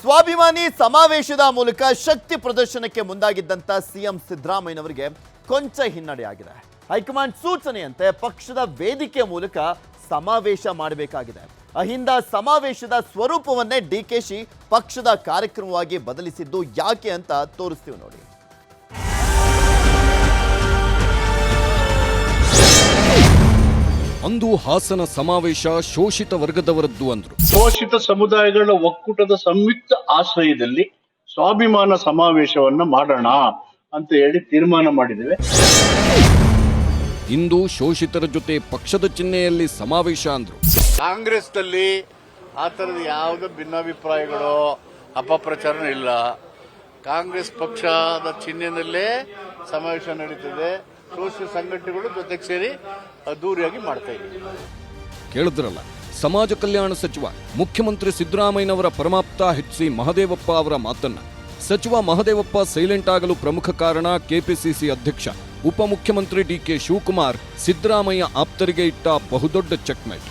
ಸ್ವಾಭಿಮಾನಿ ಸಮಾವೇಶದ ಮೂಲಕ ಶಕ್ತಿ ಪ್ರದರ್ಶನಕ್ಕೆ ಮುಂದಾಗಿದ್ದಂತ ಸಿಎಂ ಸಿದ್ದರಾಮಯ್ಯನವರಿಗೆ ಕೊಂಚ ಹಿನ್ನಡೆಯಾಗಿದೆ ಹೈಕಮಾಂಡ್ ಸೂಚನೆಯಂತೆ ಪಕ್ಷದ ವೇದಿಕೆ ಮೂಲಕ ಸಮಾವೇಶ ಮಾಡಬೇಕಾಗಿದೆ. ಅಹಿಂದ ಸಮಾವೇಶದ ಸ್ವರೂಪವನ್ನೇ ಡಿಕೆಶಿ ಪಕ್ಷದ ಕಾರ್ಯಕ್ರಮವಾಗಿ ಬದಲಿಸಿದ್ದು ಯಾಕೆ ಅಂತ ತೋರಿಸ್ತೀವಿ ನೋಡಿ. ಅಂದು ಹಾಸನ ಸಮಾವೇಶ ಶೋಷಿತ ವರ್ಗದವರದ್ದು ಅಂದ್ರು. ಶೋಷಿತ ಸಮುದಾಯಗಳ ಒಕ್ಕೂಟದ ಸಂಯುಕ್ತ ಆಶ್ರಯದಲ್ಲಿ ಸ್ವಾಭಿಮಾನ ಸಮಾವೇಶವನ್ನ ಮಾಡೋಣ ಅಂತ ಹೇಳಿ ತೀರ್ಮಾನ ಮಾಡಿದ್ದೇವೆ. ಇಂದು ಶೋಷಿತರ ಜೊತೆ ಪಕ್ಷದ ಚಿಹ್ನೆಯಲ್ಲಿ ಸಮಾವೇಶ ಅಂದ್ರು. ಕಾಂಗ್ರೆಸ್ನಲ್ಲಿ ಆ ಥರದ ಯಾವುದೇ ಭಿನ್ನಾಭಿಪ್ರಾಯಗಳು ಅಪಪ್ರಚಾರ ಇಲ್ಲ. ಕಾಂಗ್ರೆಸ್ ಪಕ್ಷದ ಚಿಹ್ನೆಯಲ್ಲೇ ಸಮಾವೇಶ ನಡೀತಿದೆ. ಶೋಷಿತ ಸಂಘಟನೆಗಳು ಜೊತೆಗೆ ಸೇರಿ ಅದ್ದೂರಿಯಾಗಿ ಮಾಡ್ತಾ ಇದ್ದೀವಿ. ಕೇಳಿದ್ರಲ್ಲ, ಸಮಾಜ ಕಲ್ಯಾಣ ಸಚಿವ ಮುಖ್ಯಮಂತ್ರಿ ಸಿದ್ದರಾಮಯ್ಯನವರ ಪರಮಾಪ್ತ ಎಚ್ ಸಿ ಮಹದೇವಪ್ಪ ಅವರ ಮಾತನ್ನ. ಸಚಿವ ಮಹದೇವಪ್ಪ ಸೈಲೆಂಟ್ ಆಗಲು ಪ್ರಮುಖ ಕಾರಣ ಕೆಪಿಸಿಸಿ ಅಧ್ಯಕ್ಷ ಉಪಮುಖ್ಯಮಂತ್ರಿ ಡಿಕೆ ಶಿವಕುಮಾರ್ ಸಿದ್ದರಾಮಯ್ಯ ಆಪ್ತರಿಗೆ ಇಟ್ಟ ಬಹುದೊಡ್ಡ ಚೆಕ್ಮೇಟ್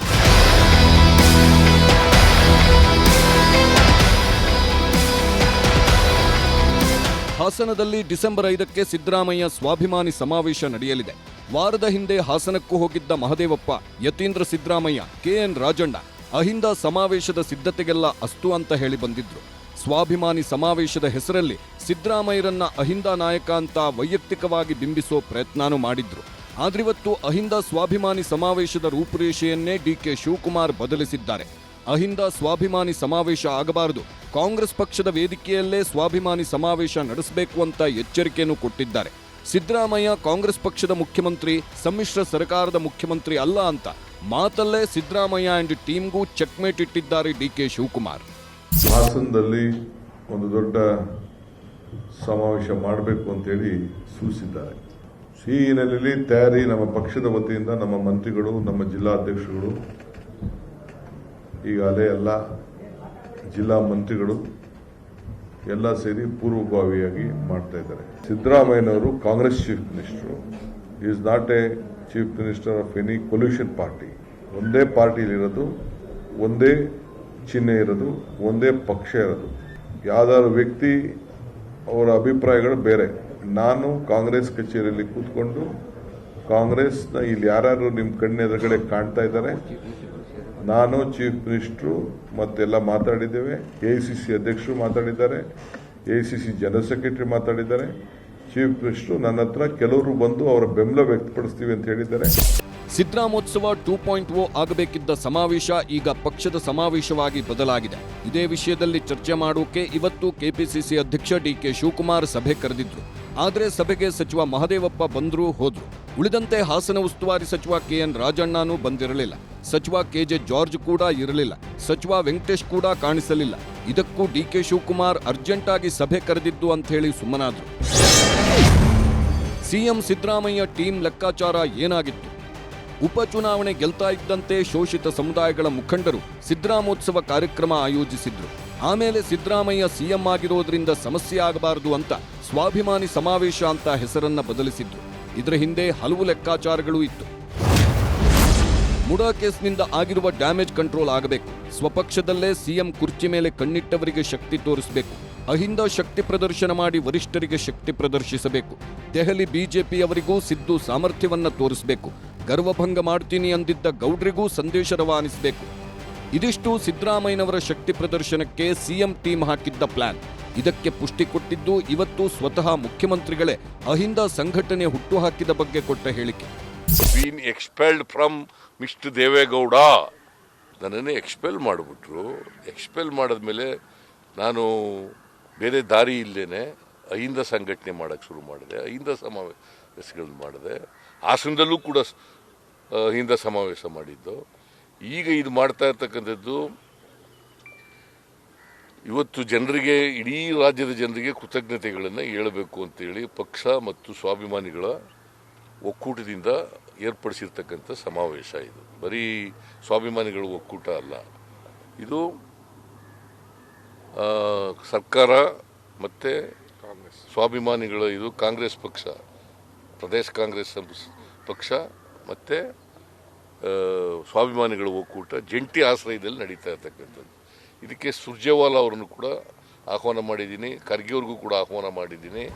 ಹಾಸನದಲ್ಲಿ ಡಿಸೆಂಬರ್ ಐದಕ್ಕೆ ಸಿದ್ದರಾಮಯ್ಯ ಸ್ವಾಭಿಮಾನಿ ಸಮಾವೇಶ ನಡೆಯಲಿದೆ. ವಾರದ ಹಿಂದೆ ಹಾಸನಕ್ಕೂ ಹೋಗಿದ್ದ ಮಹದೇವಪ್ಪ, ಯತೀಂದ್ರ ಸಿದ್ದರಾಮಯ್ಯ, ಕೆಎನ್ ರಾಜಣ್ಣ, ಅಹಿಂದ ಸಮಾವೇಶದ ಸಿದ್ಧತೆಗೆಲ್ಲ ಅಸ್ತು ಅಂತ ಹೇಳಿ ಬಂದಿದ್ರು. ಸ್ವಾಭಿಮಾನಿ ಸಮಾವೇಶದ ಹೆಸರಲ್ಲಿ ಸಿದ್ದರಾಮಯ್ಯರನ್ನ ಅಹಿಂದ ನಾಯಕ ಅಂತ ವೈಯಕ್ತಿಕವಾಗಿ ಬಿಂಬಿಸೋ ಪ್ರಯತ್ನಾನು ಮಾಡಿದ್ರು. ಆದ್ರಿವತ್ತು ಅಹಿಂದ ಸ್ವಾಭಿಮಾನಿ ಸಮಾವೇಶದ ರೂಪುರೇಷೆಯನ್ನೇ ಡಿಕೆ ಶಿವಕುಮಾರ್ ಬದಲಿಸಿದ್ದಾರೆ. ಅಹಿಂದ ಸ್ವಾಭಿಮಾನಿ ಸಮಾವೇಶ ಆಗಬಾರದು. ಕಾಂಗ್ರೆಸ್ ಪಕ್ಷದ ವೇದಿಕೆಯಲ್ಲೇ ಸ್ವಾಭಿಮಾನಿ ಸಮಾವೇಶ ನಡೆಸಬೇಕು ಅಂತ ಎಚ್ಚರಿಕೆಯನ್ನು ಕೊಟ್ಟಿದ್ದಾರೆ. ಸಿದ್ದರಾಮಯ್ಯ ಕಾಂಗ್ರೆಸ್ ಪಕ್ಷದ ಮುಖ್ಯಮಂತ್ರಿ, ಸಮ್ಮಿಶ್ರ ಸರ್ಕಾರದ ಮುಖ್ಯಮಂತ್ರಿ ಅಲ್ಲ ಅಂತ ಮಾತಲ್ಲೇ ಸಿದ್ದರಾಮಯ್ಯ ಅಂಡ್ ಟೀಮ್ಗೂ ಚೆಕ್ಮೇಟ್ ಇಟ್ಟಿದ್ದಾರೆ ಡಿ ಕೆ ಶಿವಕುಮಾರ್. ಹಾಸನದಲ್ಲಿ ಒಂದು ದೊಡ್ಡ ಸಮಾವೇಶ ಮಾಡಬೇಕು ಅಂತೇಳಿ ಸೂಚಿಸಿದ್ದಾರೆ. ಈ ಹಿನ್ನೆಲೆಯಲ್ಲಿ ತಯಾರಿ ನಮ್ಮ ಪಕ್ಷದ ವತಿಯಿಂದ ನಮ್ಮ ಮಂತ್ರಿಗಳು, ನಮ್ಮ ಜಿಲ್ಲಾಧ್ಯಕ್ಷರುಗಳು ಈಗಾಗಲೇ ಎಲ್ಲ ಜಿಲ್ಲಾ ಮಂತ್ರಿಗಳು ಎಲ್ಲ ಸೇರಿ ಪೂರ್ವಭಾವಿಯಾಗಿ ಮಾಡ್ತಾ ಇದ್ದಾರೆ. ಸಿದ್ದರಾಮಯ್ಯನವರು Congress chief minister is not a chief minister of any coalition party ಒಂದೇ ಪಾರ್ಟಿಲಿರೋದು ಒಂದೇ ಚಿಹ್ನೆ ಇರೋದು, ಒಂದೇ ಪಕ್ಷ ಇರೋದು. ಯಾವ್ದಾದ್ರು ವ್ಯಕ್ತಿ ಅವರ ಅಭಿಪ್ರಾಯಗಳು ಬೇರೆ. ನಾನು ಕಾಂಗ್ರೆಸ್ ಕಚೇರಿಯಲ್ಲಿ ಕೂತ್ಕೊಂಡು ಕಾಂಗ್ರೆಸ್ನ ಇಲ್ಲಿ ಯಾರ್ಯಾರು ನಿಮ್ಮ ಕಣ್ಣೆದುರುಗಡೆ ಕಾಣ್ತಾ ಇದ್ದಾರೆ ನಾನು ಚೀಫ್ ಮಿನಿಸ್ಟ್ರು ಮತ್ತೆಲ್ಲ ಮಾತಾಡಿದ್ದೇವೆ. ಎ ಸಿ ಸಿ ಅಧ್ಯಕ್ಷರು ಮಾತಾಡಿದ್ದಾರೆ. A C C general secretary ಮಾತಾಡಿದ್ದಾರೆ. ಚೀಫ್ ಮಿನಿಸ್ಟ್ರು ನನ್ನ ಹತ್ರ ಕೆಲವರು ಬಂದು ಅವರ ಬೆಂಬಲ ವ್ಯಕ್ತಪಡಿಸ್ತೀವಿ ಅಂತ ಹೇಳಿದ್ದಾರೆ. ಸಿದ್ದರಾಮೋತ್ಸವ ಟೂ ಪಾಯಿಂಟ್ ಓ ಆಗಬೇಕಿದ್ದ ಸಮಾವೇಶ ಈಗ ಪಕ್ಷದ ಸಮಾವೇಶವಾಗಿ ಬದಲಾಗಿದೆ. ಇದೇ ವಿಷಯದಲ್ಲಿ ಚರ್ಚೆ ಮಾಡೋಕೆ ಇವತ್ತು ಕೆಪಿಸಿಸಿ ಅಧ್ಯಕ್ಷ ಡಿಕೆ ಶಿವಕುಮಾರ್ ಸಭೆ ಕರೆದಿದ್ರು. ಆದರೆ ಸಭೆಗೆ ಸಚಿವ ಮಹದೇವಪ್ಪ ಬಂದರೂ ಹೋದ್ರು. ಉಳಿದಂತೆ ಹಾಸನ ಉಸ್ತುವಾರಿ ಸಚಿವ ಕೆಎನ್ ರಾಜಣ್ಣನೂ ಬಂದಿರಲಿಲ್ಲ. ಸಚಿವ ಕೆಜೆ ಜಾರ್ಜ್ ಕೂಡ ಇರಲಿಲ್ಲ. ಸಚಿವ ವೆಂಕಟೇಶ್ ಕೂಡ ಕಾಣಿಸಲಿಲ್ಲ. ಇದಕ್ಕೂ ಡಿಕೆ ಶಿವಕುಮಾರ್ ಅರ್ಜೆಂಟ್ ಆಗಿ ಸಭೆ ಕರೆದಿದ್ದು ಅಂತ ಹೇಳಿ ಸುಮ್ಮನಾದ್ರು. ಸಿಎಂ ಸಿದ್ದರಾಮಯ್ಯ ಟೀಮ್ ಲೆಕ್ಕಾಚಾರ ಏನಾಗಿತ್ತು? ಉಪಚುನಾವಣೆ ಗೆಲ್ತಾ ಇದ್ದಂತೆ ಶೋಷಿತ ಸಮುದಾಯಗಳ ಮುಖಂಡರು ಸಿದ್ದರಾಮೋತ್ಸವ ಕಾರ್ಯಕ್ರಮ ಆಯೋಜಿಸಿದ್ರು. ಆಮೇಲೆ ಸಿದ್ದರಾಮಯ್ಯ ಸಿಎಂ ಆಗಿರೋದ್ರಿಂದ ಸಮಸ್ಯೆ ಆಗಬಾರದು ಅಂತ ಸ್ವಾಭಿಮಾನಿ ಸಮಾವೇಶ ಅಂತ ಹೆಸರನ್ನ ಬದಲಿಸಿದ್ರು. ಇದರ ಹಿಂದೆ ಹಲವು ಲೆಕ್ಕಾಚಾರಗಳು ಇತ್ತು. ಮುಡಾ ಕೇಸ್ನಿಂದ ಆಗಿರುವ ಡ್ಯಾಮೇಜ್ ಕಂಟ್ರೋಲ್ ಆಗಬೇಕು. ಸ್ವಪಕ್ಷದಲ್ಲೇ ಸಿಎಂ ಕುರ್ಚಿ ಮೇಲೆ ಕಣ್ಣಿಟ್ಟವರಿಗೆ ಶಕ್ತಿ ತೋರಿಸಬೇಕು. ಅಹಿಂದ ಶಕ್ತಿ ಪ್ರದರ್ಶನ ಮಾಡಿ ವರಿಷ್ಠರಿಗೆ ಶಕ್ತಿ ಪ್ರದರ್ಶಿಸಬೇಕು. ದೆಹಲಿ ಬಿಜೆಪಿಯವರಿಗೂ ಸಿದ್ದು ಸಾಮರ್ಥ್ಯವನ್ನ ತೋರಿಸಬೇಕು. ಗರ್ವಭಂಗ ಮಾಡ್ತೀನಿ ಅಂದಿದ್ದ ಗೌಡ್ರಿಗೂ ಸಂದೇಶ ರವಾನಿಸಬೇಕು. ಇದಿಷ್ಟು ಸಿದ್ದರಾಮಯ್ಯನವರ ಶಕ್ತಿ ಪ್ರದರ್ಶನಕ್ಕೆ ಸಿಎಂ ಟೀಮ್ ಹಾಕಿದ್ದ ಪ್ಲಾನ್. ಇದಕ್ಕೆ ಪುಷ್ಟಿ ಕೊಟ್ಟಿದ್ದು ಇವತ್ತು ಸ್ವತಃ ಮುಖ್ಯಮಂತ್ರಿಗಳೇ. ಅಹಿಂದ ಸಂಘಟನೆ ಹುಟ್ಟುಹಾಕಿದ ಬಗ್ಗೆ ಕೊಟ್ಟ ಹೇಳಿಕೆ. Been expelled from mister Deve Gowda. ನನ್ನನ್ನು ಎಕ್ಸ್ಪೆಲ್ ಮಾಡಿಬಿಟ್ರು. ಎಕ್ಸ್ಪೆಲ್ ಮಾಡಿದ್ಮೇಲೆ ನಾನು ಬೇರೆ ದಾರಿ ಇಲ್ದೇನೆ ಅಹಿಂದ ಸಂಘಟನೆ ಮಾಡೋಕ್ಕೆ ಶುರು ಮಾಡಿದೆ. ಅಹಿಂದ ಸಮಾವೇಶಗಳು ಮಾಡಿದೆ. ಹಾಸನದಲ್ಲೂ ಕೂಡ ಅಹಿಂದ ಸಮಾವೇಶ ಮಾಡಿದ್ದು. ಈಗ ಇದು ಮಾಡ್ತಾ ಇರ್ತಕ್ಕಂಥದ್ದು ಇವತ್ತು ಜನರಿಗೆ ಇಡೀ ರಾಜ್ಯದ ಜನರಿಗೆ ಕೃತಜ್ಞತೆಗಳನ್ನು ಹೇಳಬೇಕು ಅಂತೇಳಿ ಪಕ್ಷ ಮತ್ತು ಸ್ವಾಭಿಮಾನಿಗಳ ಒಕ್ಕೂಟದಿಂದ ಏರ್ಪಡಿಸಿರ್ತಕ್ಕಂಥ ಸಮಾವೇಶ ಇದು. ಬರೀ ಸ್ವಾಭಿಮಾನಿಗಳ ಒಕ್ಕೂಟ ಅಲ್ಲ. ಇದು ಸರ್ಕಾರ ಮತ್ತು ಸ್ವಾಭಿಮಾನಿಗಳ ಇದು ಕಾಂಗ್ರೆಸ್ ಪಕ್ಷ ಪ್ರದೇಶ ಕಾಂಗ್ರೆಸ್ ಪಕ್ಷ ಮತ್ತು ಸ್ವಾಭಿಮಾನಿಗಳ ಒಕ್ಕೂಟ, ಜಂಟಿ ಆಶ್ರಯದಲ್ಲಿ ನಡೀತಾ ಇರ್ತಕ್ಕಂಥದ್ದು. ಇದಕ್ಕೆ ಸುರ್ಜೇವಾಲಾ ಅವರನ್ನು ಕೂಡ ಆಹ್ವಾನ ಮಾಡಿದ್ದೀನಿ, ಖರ್ಗೆಯವ್ರಿಗೂ ಕೂಡ ಆಹ್ವಾನ ಮಾಡಿದ್ದೀನಿ.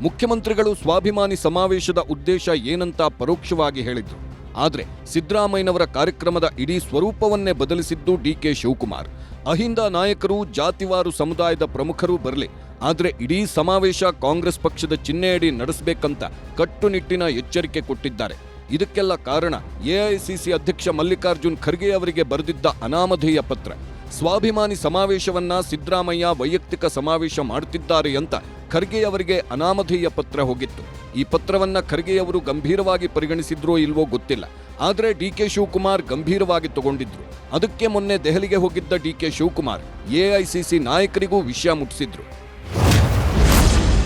ಮುಖ್ಯಮಂತ್ರಿಗಳು ಸ್ವಾಭಿಮಾನಿ ಸಮಾವೇಶದ ಉದ್ದೇಶ ಏನಂತ ಪರೋಕ್ಷವಾಗಿ ಹೇಳಿದ್ರು. ಆದರೆ, ಸಿದ್ದರಾಮಯ್ಯನವರ ಕಾರ್ಯಕ್ರಮದ ಇಡೀ ಸ್ವರೂಪವನ್ನೇ ಬದಲಿಸಿದ್ದು ಡಿಕೆ ಶಿವಕುಮಾರ್. ಅಹಿಂದ ನಾಯಕರು, ಜಾತಿವಾರು ಸಮುದಾಯದ ಪ್ರಮುಖರು ಬರಲಿ, ಆದರೆ ಇಡೀ ಸಮಾವೇಶ ಕಾಂಗ್ರೆಸ್ ಪಕ್ಷದ ಚಿಹ್ನೆಯಡಿ ನಡೆಸಬೇಕಂತ ಕಟ್ಟುನಿಟ್ಟಿನ ಎಚ್ಚರಿಕೆ ಕೊಟ್ಟಿದ್ದಾರೆ. ಇದಕ್ಕೆಲ್ಲ ಕಾರಣ ಎಐಸಿಸಿ ಅಧ್ಯಕ್ಷ ಮಲ್ಲಿಕಾರ್ಜುನ್ ಖರ್ಗೆ ಅವರಿಗೆ ಬರೆದಿದ್ದ ಅನಾಮಧೇಯ ಪತ್ರ. ಸ್ವಾಭಿಮಾನಿ ಸಮಾವೇಶವನ್ನ ಸಿದ್ದರಾಮಯ್ಯ ವೈಯಕ್ತಿಕ ಸಮಾವೇಶ ಮಾಡುತ್ತಿದ್ದಾರೆ ಅಂತ ಖರ್ಗೆ ಅವರಿಗೆ ಅನಾಮಧೇಯ ಪತ್ರ ಹೋಗಿತ್ತು. ಈ ಪತ್ರವನ್ನ ಖರ್ಗೆಯವರು ಗಂಭೀರವಾಗಿ ಪರಿಗಣಿಸಿದ್ರೋ ಇಲ್ವೋ ಗೊತ್ತಿಲ್ಲ. ಆದರೆ ಡಿ ಕೆ ಶಿವಕುಮಾರ್ ಗಂಭೀರವಾಗಿ ತಗೊಂಡಿದ್ರು. ಅದಕ್ಕೆ ಮೊನ್ನೆ ದೆಹಲಿಗೆ ಹೋಗಿದ್ದ ಡಿ ಕೆ ಶಿವಕುಮಾರ್ ಎಐಸಿಸಿ ನಾಯಕರಿಗೂ ವಿಷಯ ಮುಟ್ಟಿಸಿದ್ರು.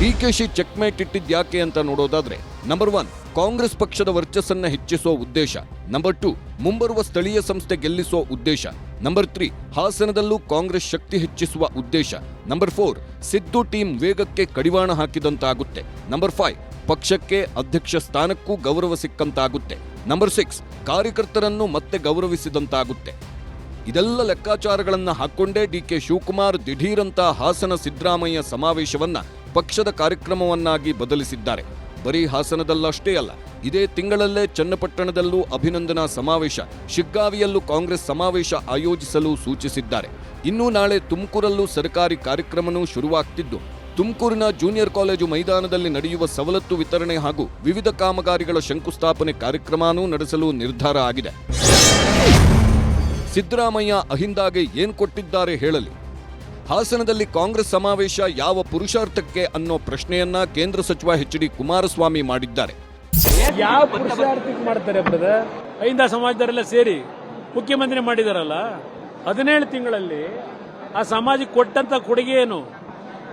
ಡಿಕೆಶಿ ಚೆಕ್ಮೇಟ್ ಇಟ್ಟಿದ್ಯಾಕೆ ಅಂತ ನೋಡೋದಾದ್ರೆ ನಂಬರ್ ಒನ್ ಕಾಂಗ್ರೆಸ್ ಪಕ್ಷದ ವರ್ಚಸ್ಸನ್ನ ಹೆಚ್ಚಿಸೋ ಉದ್ದೇಶ. ನಂಬರ್ ಟು ಮುಂಬರುವ ಸ್ಥಳೀಯ ಸಂಸ್ಥೆ ಗೆಲ್ಲಿಸೋ ಉದ್ದೇಶ. ನಂಬರ್ ತ್ರೀ ಹಾಸನದಲ್ಲೂ ಕಾಂಗ್ರೆಸ್ ಶಕ್ತಿ ಹೆಚ್ಚಿಸುವ ಉದ್ದೇಶ. ನಂಬರ್ ಫೋರ್ ಸಿದ್ದು ಟೀಮ್ ವೇಗಕ್ಕೆ ಕಡಿವಾಣ ಹಾಕಿದಂತಾಗುತ್ತೆ. ನಂಬರ್ ಫೈವ್ ಪಕ್ಷಕ್ಕೆ ಅಧ್ಯಕ್ಷ ಸ್ಥಾನಕ್ಕೂ ಗೌರವ ಸಿಕ್ಕಂತಾಗುತ್ತೆ. ನಂಬರ್ ಸಿಕ್ಸ್ ಕಾರ್ಯಕರ್ತರನ್ನು ಮತ್ತೆ ಗೌರವಿಸಿದಂತಾಗುತ್ತೆ. ಇದೆಲ್ಲ ಲೆಕ್ಕಾಚಾರಗಳನ್ನ ಹಾಕೊಂಡೇ ಡಿಕೆ ಶಿವಕುಮಾರ್ ದಿಢೀರಂತ ಹಾಸನ ಸಿದ್ದರಾಮಯ್ಯ ಸಮಾವೇಶವನ್ನ ಪಕ್ಷದ ಕಾರ್ಯಕ್ರಮವನ್ನಾಗಿ ಬದಲಿಸಿದ್ದಾರೆ. ಬರೀ ಹಾಸನದಲ್ಲಷ್ಟೇ ಅಲ್ಲ, ಇದೇ ತಿಂಗಳಲ್ಲೇ ಚನ್ನಪಟ್ಟಣದಲ್ಲೂ ಅಭಿನಂದನಾ ಸಮಾವೇಶ, ಶಿಗ್ಗಾವಿಯಲ್ಲೂ ಕಾಂಗ್ರೆಸ್ ಸಮಾವೇಶ ಆಯೋಜಿಸಲು ಸೂಚಿಸಿದ್ದಾರೆ. ಇನ್ನು ನಾಳೆ ತುಮಕೂರಲ್ಲೂ ಸರ್ಕಾರಿ ಕಾರ್ಯಕ್ರಮನೂ ಶುರುವಾಗ್ತಿದ್ದು. ತುಮಕೂರಿನ ಜೂನಿಯರ್ ಕಾಲೇಜು ಮೈದಾನದಲ್ಲಿ ನಡೆಯುವ ಸವಲತ್ತು ವಿತರಣೆ ಹಾಗೂ ವಿವಿಧ ಕಾಮಗಾರಿಗಳ ಶಂಕುಸ್ಥಾಪನೆ ಕಾರ್ಯಕ್ರಮನೂ ನಡೆಸಲು ನಿರ್ಧಾರ ಆಗಿದೆ. ಸಿದ್ದರಾಮಯ್ಯ ಅಹಿಂದಾಗೆ ಏನು ಕೊಟ್ಟಿದ್ದಾರೆ ಹೇಳಲಿ. ಹಾಸನದಲ್ಲಿ ಕಾಂಗ್ರೆಸ್ ಸಮಾವೇಶ ಯಾವ ಪುರುಷಾರ್ಥಕ್ಕೆ ಅನ್ನೋ ಪ್ರಶ್ನೆಯನ್ನ ಕೇಂದ್ರ ಸಚಿವ ಎಚ್ ಡಿ ಕುಮಾರಸ್ವಾಮಿ ಮಾಡಿದ್ದಾರೆ. ಯಾವ ಪುರುಷಾರ್ಥಕ್ಕೆ ಮಾಡ್ತಾರೆ ಬ್ರದರ್? ಅಹಿಂದ ಸಮಾಜದವರೆಲ್ಲ ಸೇರಿ ಮುಖ್ಯಮಂತ್ರಿ ಮಾಡಿದಾರಲ್ಲ ಹದಿನೇಳು ತಿಂಗಳಲ್ಲಿ ಆ ಸಮಾಜಕ್ಕೆ ಕೊಟ್ಟಂತ ಕೊಡುಗೆ ಏನು?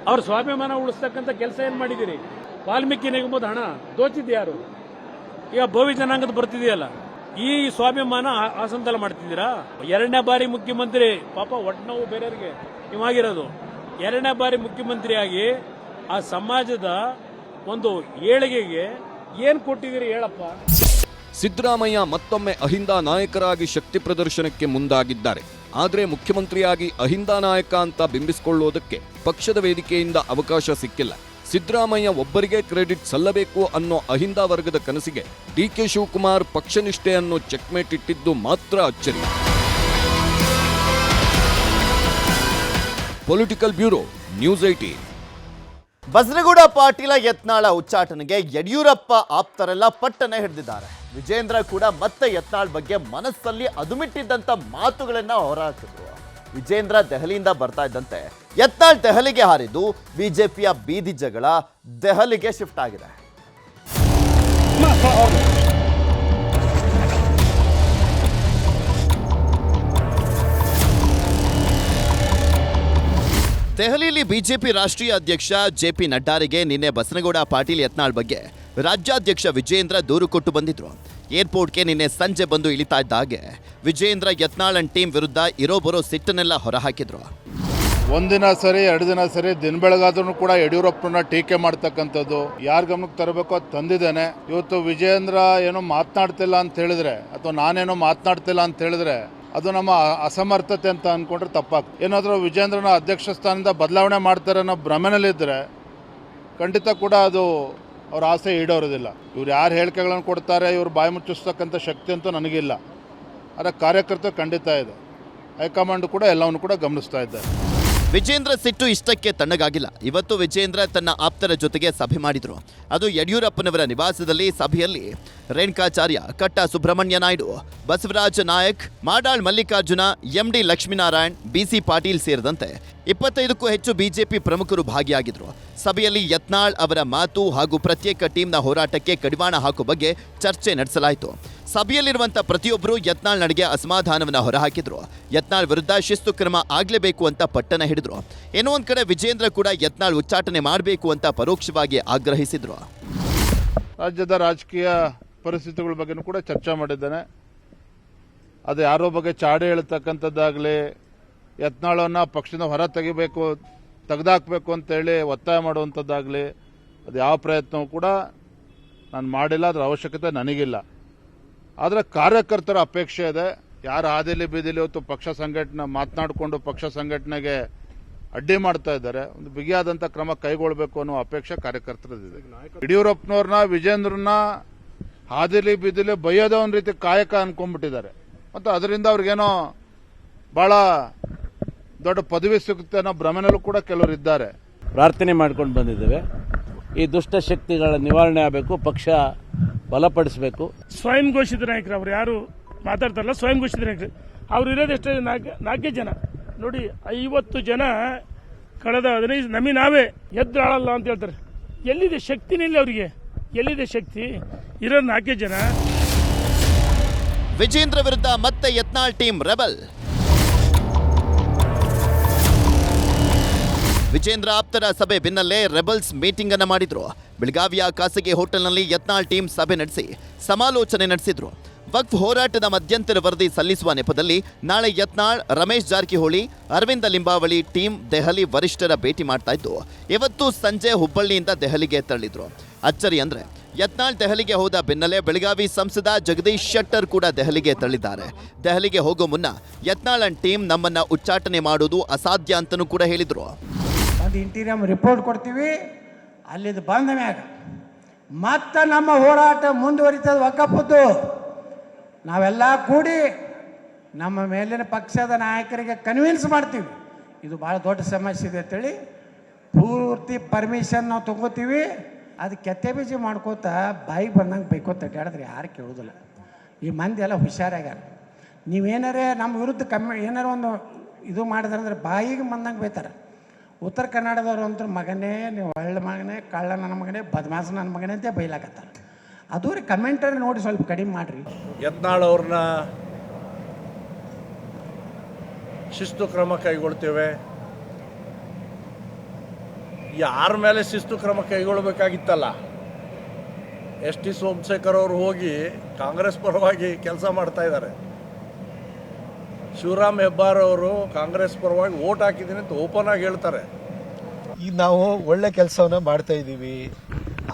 ಅವ್ರ ಸ್ವಾಭಿಮಾನ ಉಳಿಸ್ತಕ್ಕಂತ ಕೆಲಸ ಏನ್ ಮಾಡಿದಿರಿ ವಾಲ್ಮೀಕಿ ನಿಗಮದ ಹಣ ದೋಚಿದ್ಯಾರು ಈಗ ಭವಿ ಜನಾಂಗದ ಬರ್ತಿದೆಯಲ್ಲ. ಈ ಸ್ವಾಭಿಮಾನ ಆ- ಹಾಸನದಲ್ಲಿ ಮಾಡ್ತಿದ್ದೀರಾ? ಎರಡನೇ ಬಾರಿ ಮುಖ್ಯಮಂತ್ರಿ, ಪಾಪ ಒಟ್ನೋವು ಬೇರೆಯವರಿಗೆ ಇವಾಗಿರೋದು ಎರಡನೇ ಬಾರಿ ಮುಖ್ಯಮಂತ್ರಿಯಾಗಿ ಆ ಸಮಾಜದ ಒಂದು ಏಳಿಗೆಗೆ ಏನ್ ಕೊಟ್ಟಿದ್ದೀರಿ ಹೇಳಪ್ಪ. ಸಿದ್ದರಾಮಯ್ಯ ಮತ್ತೊಮ್ಮೆ ಅಹಿಂದ ನಾಯಕರಾಗಿ ಶಕ್ತಿ ಪ್ರದರ್ಶನಕ್ಕೆ ಮುಂದಾಗಿದ್ದಾರೆ. ಆದರೆ ಮುಖ್ಯಮಂತ್ರಿಯಾಗಿ ಅಹಿಂದ ನಾಯಕ ಅಂತ ಬಿಂಬಿಸಿಕೊಳ್ಳೋದಕ್ಕೆ ಪಕ್ಷದ ವೇದಿಕೆಯಿಂದ ಅವಕಾಶ ಸಿಕ್ಕಿಲ್ಲ. ಸಿದ್ದರಾಮಯ್ಯ ಒಬ್ಬರಿಗೆ ಕ್ರೆಡಿಟ್ ಸಲ್ಲಬೇಕು ಅನ್ನೋ ಅಹಿಂದ ವರ್ಗದ ಕನಸಿಗೆ ಡಿಕೆ ಶಿವಕುಮಾರ್ ಪಕ್ಷನಿಷ್ಠೆಯನ್ನು ಚೆಕ್ಮೇಟ್ ಇಟ್ಟಿದ್ದು ಮಾತ್ರ ಅಚ್ಚರಿ. Political bureau news eighteen Basaragouda Patil Yatnal ಉಚ್ಚಾಟನೆಗೆ Yediyurappa ಆಪ್ತರೆಲ್ಲ ಪಟ್ಟನೆ ಹಿಡಿದಿದ್ದಾರೆ. ವಿಜೇಂದ್ರ ಕೂಡ ಮತ್ತೆ ಯತ್ನಾಳ್ ಬಗ್ಗೆ ಮನಸ್ಸಲ್ಲಿ ಅದುಮಿಟ್ಟಿದ್ದಂಥ ಮಾತುಗಳನ್ನ ಹೊರಹಾಕಿದ್ರು. ವಿಜೇಂದ್ರ ದೆಹಲಿಯಿಂದ ಬರ್ತಾ ಇದ್ದಂತೆ. ಯತ್ನಾಳ್ ದೆಹಲಿಗೆ ಹಾರಿದ್ದು ಬಿಜೆಪಿಯ ಬೀದಿ ಜಗಳ ದೆಹಲಿಗೆ ಶಿಫ್ಟ್ ಆಗಿದೆ. ದೆಹಲಿಯಲ್ಲಿ ಬಿಜೆಪಿ ರಾಷ್ಟ್ರೀಯ ಅಧ್ಯಕ್ಷ ಜೆ ಪಿ ನಡ್ಡಾರಿಗೆ ನಿನ್ನೆ ಬಸನಗೌಡ ಪಾಟೀಲ್ ಯತ್ನಾಳ್ ಬಗ್ಗೆ ರಾಜ್ಯಾಧ್ಯಕ್ಷ ವಿಜೇಂದ್ರ ದೂರು ಕೊಟ್ಟು ಬಂದಿದ್ರು. ಏರ್ಪೋರ್ಟ್ಗೆ ನಿನ್ನೆ ಸಂಜೆ ಬಂದು ಇಳಿತಾ ಇದ್ದಾಗೆ ವಿಜೇಂದ್ರ ಯತ್ನಾಳ್ ಅಂಡ್ ಟೀಮ್ ವಿರುದ್ಧ ಇರೋ ಬರೋ ಸಿಟ್ಟನ್ನೆಲ್ಲ ಹೊರಹಾಕಿದ್ರು. ಒಂದಿನ ಸರಿ, ಎರಡು ದಿನ ಸರಿ, ದಿನ ಬೆಳಗಾದ್ರೂ ಕೂಡ ಯಡಿಯೂರಪ್ಪನ ಟೀಕೆ ಮಾಡ್ತಕ್ಕಂಥದ್ದು ಯಾರ ಗಮನಕ್ಕೆ ತರಬೇಕೋ ಅದು ತಂದಿದ್ದೇನೆ. ಇವತ್ತು ವಿಜೇಂದ್ರ ಏನೋ ಮಾತನಾಡ್ತಿಲ್ಲ ಅಂತ ಹೇಳಿದ್ರೆ, ಅಥವಾ ನಾನೇನೋ ಮಾತನಾಡ್ತಿಲ್ಲ ಅಂತ ಹೇಳಿದ್ರೆ ಅದು ನಮ್ಮ ಅಸಮರ್ಥತೆ ಅಂತ ಅಂದ್ಕೊಂಡ್ರೆ ತಪ್ಪಾಗ್ತದೆ. ಏನಾದರೂ ವಿಜೇಂದ್ರನ ಅಧ್ಯಕ್ಷ ಸ್ಥಾನದಿಂದ ಬದಲಾವಣೆ ಮಾಡ್ತಾರೆ ಅನ್ನೋ ಭ್ರಮೆನಲ್ಲಿದ್ದರೆ ಖಂಡಿತ ಕೂಡ ಅದು ಅವ್ರ ಆಸೆ ಈಡೋರೋದಿಲ್ಲ. ಇವ್ರು ಯಾರು ಹೇಳಿಕೆಗಳನ್ನು ಕೊಡ್ತಾರೆ, ಇವ್ರು ಬಾಯಿ ಮುಚ್ಚಿಸ್ತಕ್ಕಂಥ ಶಕ್ತಿ ಅಂತೂ ನನಗಿಲ್ಲ. ಆದರೆ ಕಾರ್ಯಕರ್ತರು ಖಂಡಿತ ಇದೆ. ಹೈಕಮಾಂಡ್ ಕೂಡ ಎಲ್ಲವನ್ನು ಕೂಡ ಗಮನಿಸ್ತಾ ಇದ್ದಾರೆ. ವಿಜೇಂದ್ರ ಸಿಟ್ಟು ಇಷ್ಟಕ್ಕೆ ತಣ್ಣಗಾಗಿಲ್ಲ. ಇವತ್ತು ವಿಜೇಂದ್ರ ತನ್ನ ಆಪ್ತರ ಜೊತೆಗೆ ಸಭೆ ಮಾಡಿದರು. ಅದು ಯಡಿಯೂರಪ್ಪನವರ ನಿವಾಸದಲ್ಲಿ ಸಭೆಯಲ್ಲಿ ರೇಣುಕಾಚಾರ್ಯ, ಕಟ್ಟ ಸುಬ್ರಹ್ಮಣ್ಯ ನಾಯ್ಡು, ಬಸವರಾಜ ನಾಯಕ್, ಮಾಡಾಳ್ ಮಲ್ಲಿಕಾರ್ಜುನ, ಎಂಡಿ ಲಕ್ಷ್ಮೀನಾರಾಯಣ್, ಬಿಸಿ ಪಾಟೀಲ್ ಸೇರಿದಂತೆ ಇಪ್ಪತ್ತೈದಕ್ಕೂ ಹೆಚ್ಚು ಬಿಜೆಪಿ ಪ್ರಮುಖರು ಭಾಗಿಯಾಗಿದ್ರು. ಸಭೆಯಲ್ಲಿ ಯತ್ನಾಳ್ ಅವರ ಮಾತು ಹಾಗೂ ಪ್ರತ್ಯೇಕ ಟೀಮ್ನ ಹೋರಾಟಕ್ಕೆ ಕಡಿವಾಣ ಹಾಕುವ ಬಗ್ಗೆ ಚರ್ಚೆ ನಡೆಸಲಾಯಿತು. ಸಭೆಯಲ್ಲಿರುವಂತ ಪ್ರತಿಯೊಬ್ಬರು ಯತ್ನಾಳ್ ನಡೆಗೆ ಅಸಮಾಧಾನವನ್ನು ಹೊರಹಾಕಿದ್ರು. ಯತ್ನಾಳ್ ವಿರುದ್ಧ ಶಿಸ್ತು ಕ್ರಮ ಆಗಲೇಬೇಕು ಅಂತ ಪಟ್ಟಣ ಹಿಡಿದ್ರು. ಏನೋ ಒಂದ್ ಕಡೆ ವಿಜೇಂದ್ರ ಕೂಡ ಯತ್ನಾಳ್ ಉಚ್ಚಾಟನೆ ಮಾಡಬೇಕು ಅಂತ ಪರೋಕ್ಷವಾಗಿ ಆಗ್ರಹಿಸಿದ್ರು. ರಾಜ್ಯದ ರಾಜಕೀಯ ಪರಿಸ್ಥಿತಿಗಳ ಬಗ್ಗೆನೂ ಕೂಡ ಚರ್ಚೆ ಮಾಡಿದ್ದೇನೆ. ಅದು ಯಾರೋ ಬಗ್ಗೆ ಚಾಡಿ ಹೇಳ್ತಕ್ಕಂಥದ್ದಾಗಲಿ ಯತ್ನಾಳವನ್ನು ಪಕ್ಷದ ಹೊರ ತೆಗಿಬೇಕು ತೆಗೆದಾಕಬೇಕು ಅಂತೇಳಿ ಒತ್ತಾಯ ಮಾಡುವಂಥದ್ದಾಗಲಿ ಅದು ಯಾವ ಪ್ರಯತ್ನವೂ ಕೂಡ ನಾನು ಮಾಡಿಲ್ಲ ಅದರ ಅವಶ್ಯಕತೆ ನನಗಿಲ್ಲ. ಆದರೆ ಕಾರ್ಯಕರ್ತರ ಅಪೇಕ್ಷೆ ಇದೆ. ಯಾರು ಆದಿಲಿ ಬೀದಿಲಿ ಹೊತ್ತು ಪಕ್ಷ ಸಂಘಟನೆ ಮಾತನಾಡಿಕೊಂಡು ಪಕ್ಷ ಸಂಘಟನೆಗೆ ಅಡ್ಡಿ ಮಾಡ್ತಾ ಇದ್ದಾರೆ. ಒಂದು ಬಿಗಿಯಾದಂಥ ಕ್ರಮ ಕೈಗೊಳ್ಳಬೇಕು ಅನ್ನೋ ಅಪೇಕ್ಷೆ ಕಾರ್ಯಕರ್ತರದಿದೆ ಯಡಿಯೂರಪ್ಪನವ್ರನ್ನ ವಿಜೇಂದ್ರನ್ನ ಹಾದಿಲಿ ಬಿದಿಲಿ ಬೈಯೋದೇ ಒಂದು ರೀತಿ ಕಾಯಕ ಅನ್ಕೊಂಡ್ಬಿಟ್ಟಿದ್ದಾರೆ. ಮತ್ತು ಅದರಿಂದ ಅವ್ರಿಗೇನೋ ಬಹಳ ದೊಡ್ಡ ಪದವಿ ಸಿಗುತ್ತೆ ಅನ್ನೋ ಭ್ರಮೆನಲ್ಲೂ ಕೂಡ ಕೆಲವರು ಇದ್ದಾರೆ. ಪ್ರಾರ್ಥನೆ ಮಾಡ್ಕೊಂಡು ಬಂದಿದ್ದೇವೆ. ಈ ದುಷ್ಟ ಶಕ್ತಿಗಳ ನಿವಾರಣೆ ಆಗಬೇಕು ಪಕ್ಷ ಬಲಪಡಿಸಬೇಕು. ಸ್ವಯಂ ಘೋಷಿತ ನಾಯಕರು ಅವ್ರು ಯಾರು ಮಾತಾಡ್ತಾರಲ್ಲ ಸ್ವಯಂ ಘೋಷಿತ ನಾಯಕರು. ಅವ್ರು ಇರೋದು ಎಷ್ಟೇ ನಾಲ್ಕು ನಾಲ್ಕೇ ಜನ. ನೋಡಿ ಐವತ್ತು ಜನ ಕಳೆದ ಹದಿನೈದು ನಮಗೆ ನಾವೇ ಎದ್ದು ಆಳಲ್ಲ ಅಂತ ಹೇಳ್ತಾರೆ. ಎಲ್ಲಿದೆ ಶಕ್ತಿನೇ ಇಲ್ಲ ಅವರಿಗೆ. ಎಲ್ಲಿದೆ ಶಕ್ತಿ? ಇರೋ ನಾಲ್ಕೇ ಜನ. ವಿಜೇಂದ್ರ ವಿರುದ್ಧ ಮತ್ತೆ ಯತ್ನಾಳ್ ಟೀಮ್ ರೆಬಲ್. ವಿಜೇಂದ್ರ ಆಪ್ತರ ಸಭೆ ಬೆನ್ನಲ್ಲೇ ರೆಬಲ್ಸ್ ಮೀಟಿಂಗ್ ಅನ್ನು ಮಾಡಿದ್ರು. ಬೆಳಗಾವಿಯ ಖಾಸಗಿ ಹೋಟೆಲ್ನಲ್ಲಿ ಯತ್ನಾಳ್ ಟೀಮ್ ಸಭೆ ನಡೆಸಿ, ಸಮಾಲೋಚನೆ ನಡೆಸಿದ್ರು. ವಕ್ಫ್ ಹೋರಾಟದ ಮಧ್ಯಂತರ ವರದಿ ಸಲ್ಲಿಸುವ ನೆಪದಲ್ಲಿ ನಾಳೆ ಯತ್ನಾಳ್, ರಮೇಶ್ ಜಾರಕಿಹೊಳಿ, ಅರವಿಂದ ಲಿಂಬಾವಳಿ ಟೀಮ್ ದೆಹಲಿ ವರಿಷ್ಠರ ಭೇಟಿ ಮಾಡ್ತಾ ಇದ್ದು, ಇವತ್ತು ಸಂಜೆ ಹುಬ್ಬಳ್ಳಿಯಿಂದ ದೆಹಲಿಗೆ ತೆರಳಿದ್ರು. ಅಚ್ಚರಿ ಅಂದ್ರೆ, ಯತ್ನಾಳ್ ದೆಹಲಿಗೆ ಹೋದ ಬೆನ್ನಲ್ಲೇ ಬೆಳಗಾವಿ ಸಂಸದ ಜಗದೀಶ್ ಶೆಟ್ಟರ್ ಕೂಡ ದೆಹಲಿಗೆ ತೆರಳಿದ್ದಾರೆ. ದೆಹಲಿಗೆ ಹೋಗೋ ಮುನ್ನ ಯತ್ನಾಳ್ ಅಂಡ್ ಟೀಮ್ ನಮ್ಮನ್ನ ಉಚ್ಚಾಟನೆ ಮಾಡೋದು ಅಸಾಧ್ಯ ಅಂತನೂ ಕೂಡ ಹೇಳಿದ್ರು. ರಿಪೋರ್ಟ್ ಕೊಡ್ತೀವಿ ಅಲ್ಲಿದ್ದು ಬಂದ ಮ್ಯಾಗ. ಮತ್ತೆ ನಮ್ಮ ಹೋರಾಟ ಮುಂದುವರಿತದ ಒಕ್ಕಪ್ಪದ್ದು ನಾವೆಲ್ಲ ಕೂಡಿ ನಮ್ಮ ಮೇಲಿನ ಪಕ್ಷದ ನಾಯಕರಿಗೆ ಕನ್ವಿನ್ಸ್ ಮಾಡ್ತೀವಿ. ಇದು ಭಾಳ ದೊಡ್ಡ ಸಮಸ್ಯೆ ಇದೆ ಅಂತೇಳಿ ಪೂರ್ತಿ ಪರ್ಮಿಷನ್ ನಾವು ತೊಗೋತೀವಿ. ಅದು ಕೆತ್ತೆ ಬೀಜಿ ಮಾಡ್ಕೋತ ಬಾಯಿಗೆ ಬಂದಂಗೆ ಬೈಕೋತ ಅಡ್ಡಾಡಿದ್ರೆ ಯಾರು ಕೇಳೋದಿಲ್ಲ. ಈ ಮಂದಿ ಎಲ್ಲ ಹುಷಾರಾಗ್ಯಾರ. ನೀವೇನಾರೇ ನಮ್ಮ ವಿರುದ್ಧ ಕಮ್ಮಿ ಏನಾರ ಒಂದು ಇದು ಮಾಡಿದ್ರಂದ್ರೆ ಬಾಯಿಗೆ ಬಂದಂಗೆ ಬೈತಾರೆ. ಉತ್ತರ ಕನ್ನಡದವ್ರು ಅಂತೂ ಮಗನೇ, ನೀವು ಒಳ್ಳೆ ಮಗನೇ ಕಳ್ಳ ನನ್ನ ಮಗನೇ ಬದಮಾಸ ನನ್ನ ಮಗನೇ ಅಂತ ಬೈಲಾಕತ್ತಾರೆ. ಅದು ರೀ ಕಮೆಂಟರಿ ನೋಡಿ ಸ್ವಲ್ಪ ಕಡಿಮೆ ಮಾಡಿರಿ. ಯತ್ನಾಳ್ ಅವ್ರನ್ನ ಶಿಸ್ತು ಕ್ರಮ ಕೈಗೊಳ್ತೇವೆ. ಯಾರ ಮೇಲೆ ಶಿಸ್ತು ಕ್ರಮ ಕೈಗೊಳ್ಬೇಕಾಗಿತ್ತಲ್ಲ? ಎಸ್ ಟಿ ಸೋಮಶೇಖರ್ ಅವರು ಹೋಗಿ ಕಾಂಗ್ರೆಸ್ ಪರವಾಗಿ ಕೆಲಸ ಮಾಡ್ತಾ ಇದ್ದಾರೆ ಶಿವರಾಮ್ ಹೆಬ್ಬಾರ್ ಅವರು ಕಾಂಗ್ರೆಸ್ ಪರವಾಗಿ ಓಟ್ ಹಾಕಿದ್ದೀನಿ ಅಂತ ಓಪನ್ ಆಗಿ ಹೇಳ್ತಾರೆ. ಈಗ ನಾವು ಒಳ್ಳೆ ಕೆಲಸವನ್ನ ಮಾಡ್ತಾ ಇದ್ದೀವಿ.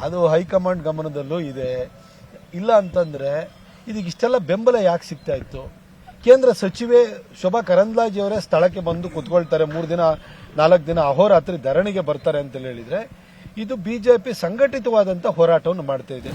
ಅದು ಹೈಕಮಾಂಡ್ ಗಮನದಲ್ಲೂ ಇದೆ. ಇಲ್ಲ ಅಂತಂದರೆ ಇದಕ್ಕೆ ಇಷ್ಟೆಲ್ಲ ಬೆಂಬಲ ಯಾಕೆ ಸಿಗ್ತಾ ಇತ್ತು? ಕೇಂದ್ರ ಸಚಿವೆ ಶೋಭಾ ಕರಂದ್ಲಾಜಿ ಅವರೇ ಸ್ಥಳಕ್ಕೆ ಬಂದು ಕುತ್ಕೊಳ್ತಾರೆ. ಮೂರು ದಿನ, ನಾಲ್ಕು ದಿನ ಅಹೋರಾತ್ರಿ ಧರಣಿಗೆ ಬರ್ತಾರೆ ಅಂತ ಹೇಳಿದ್ರೆ ಇದು ಬಿಜೆಪಿ ಸಂಘಟಿತವಾದಂತ ಹೋರಾಟವನ್ನು ಮಾಡ್ತಾ ಇದೆ.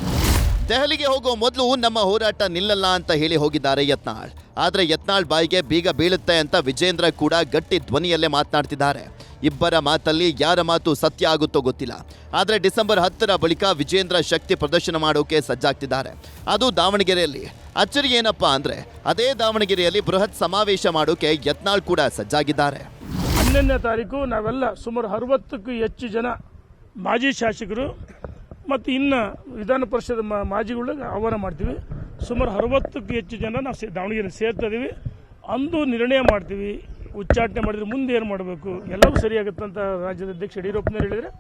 ದೆಹಲಿಗೆ ಹೋಗೋ ಮೊದಲು ನಮ್ಮ ಹೋರಾಟ ನಿಲ್ಲಲ್ಲ ಅಂತ ಹೇಳಿ ಹೋಗಿದ್ದಾರೆ ಯತ್ನಾಳ್. ಆದರೆ ಯತ್ನಾಳ್ ಬಾಯಿಗೆ ಬೀಗ ಬೀಳುತ್ತೆ ಅಂತ ವಿಜೇಂದ್ರ ಕೂಡ ಗಟ್ಟಿ ಧ್ವನಿಯಲ್ಲೇ ಮಾತನಾಡ್ತಿದ್ದಾರೆ. ಇಬ್ಬರ ಮಾತಲ್ಲಿ ಯಾರ ಮಾತು ಸತ್ಯ ಆಗುತ್ತೋ ಗೊತ್ತಿಲ್ಲ. ಆದರೆ ಡಿಸೆಂಬರ್ ಹತ್ತರ ಬಳಿಕ ವಿಜೇಂದ್ರ ಶಕ್ತಿ ಪ್ರದರ್ಶನ ಮಾಡೋಕೆ ಸಜ್ಜಾಗ್ತಿದ್ದಾರೆ. ಅದು ದಾವಣಗೆರೆಯಲ್ಲಿ. ಅಚ್ಚರಿ ಏನಪ್ಪಾ ಅಂದರೆ, ಅದೇ ದಾವಣಗೆರೆಯಲ್ಲಿ ಬೃಹತ್ ಸಮಾವೇಶ ಮಾಡೋಕೆ ಯತ್ನಾಳ್ ಕೂಡ ಸಜ್ಜಾಗಿದ್ದಾರೆ. ಹನ್ನೊಂದನೇ ತಾರೀಕು ನಾವೆಲ್ಲ ಸುಮಾರು ಅರವತ್ತಕ್ಕೂ ಹೆಚ್ಚು ಜನ ಮಾಜಿ ಶಾಸಕರು ಮತ್ತು ಇನ್ನು ವಿಧಾನ ಪರಿಷತ್ ಮಾಜಿಗಳು ಆಹ್ವಾನ ಮಾಡ್ತೀವಿ. ಸುಮಾರು ಅರವತ್ತಕ್ಕೂ ಹೆಚ್ಚು ಜನ ನಾವು ಸೇ ದಾವಣಗೆರೆ ಸೇರ್ತಾ ಇದ್ದೀವಿ ಅಂದು ನಿರ್ಣಯ ಮಾಡ್ತೀವಿ. ಉಚ್ಚಾಟನೆ ಮಾಡಿದ್ರೆ ಮುಂದೆ ಏನು ಮಾಡಬೇಕು? ಎಲ್ಲವೂ ಸರಿಯಾಗುತ್ತೆ ಅಂತ ರಾಜ್ಯದ ಅಧ್ಯಕ್ಷ ಯಡಿಯೂರಪ್ಪನವ್ರು ಹೇಳಿದರೆ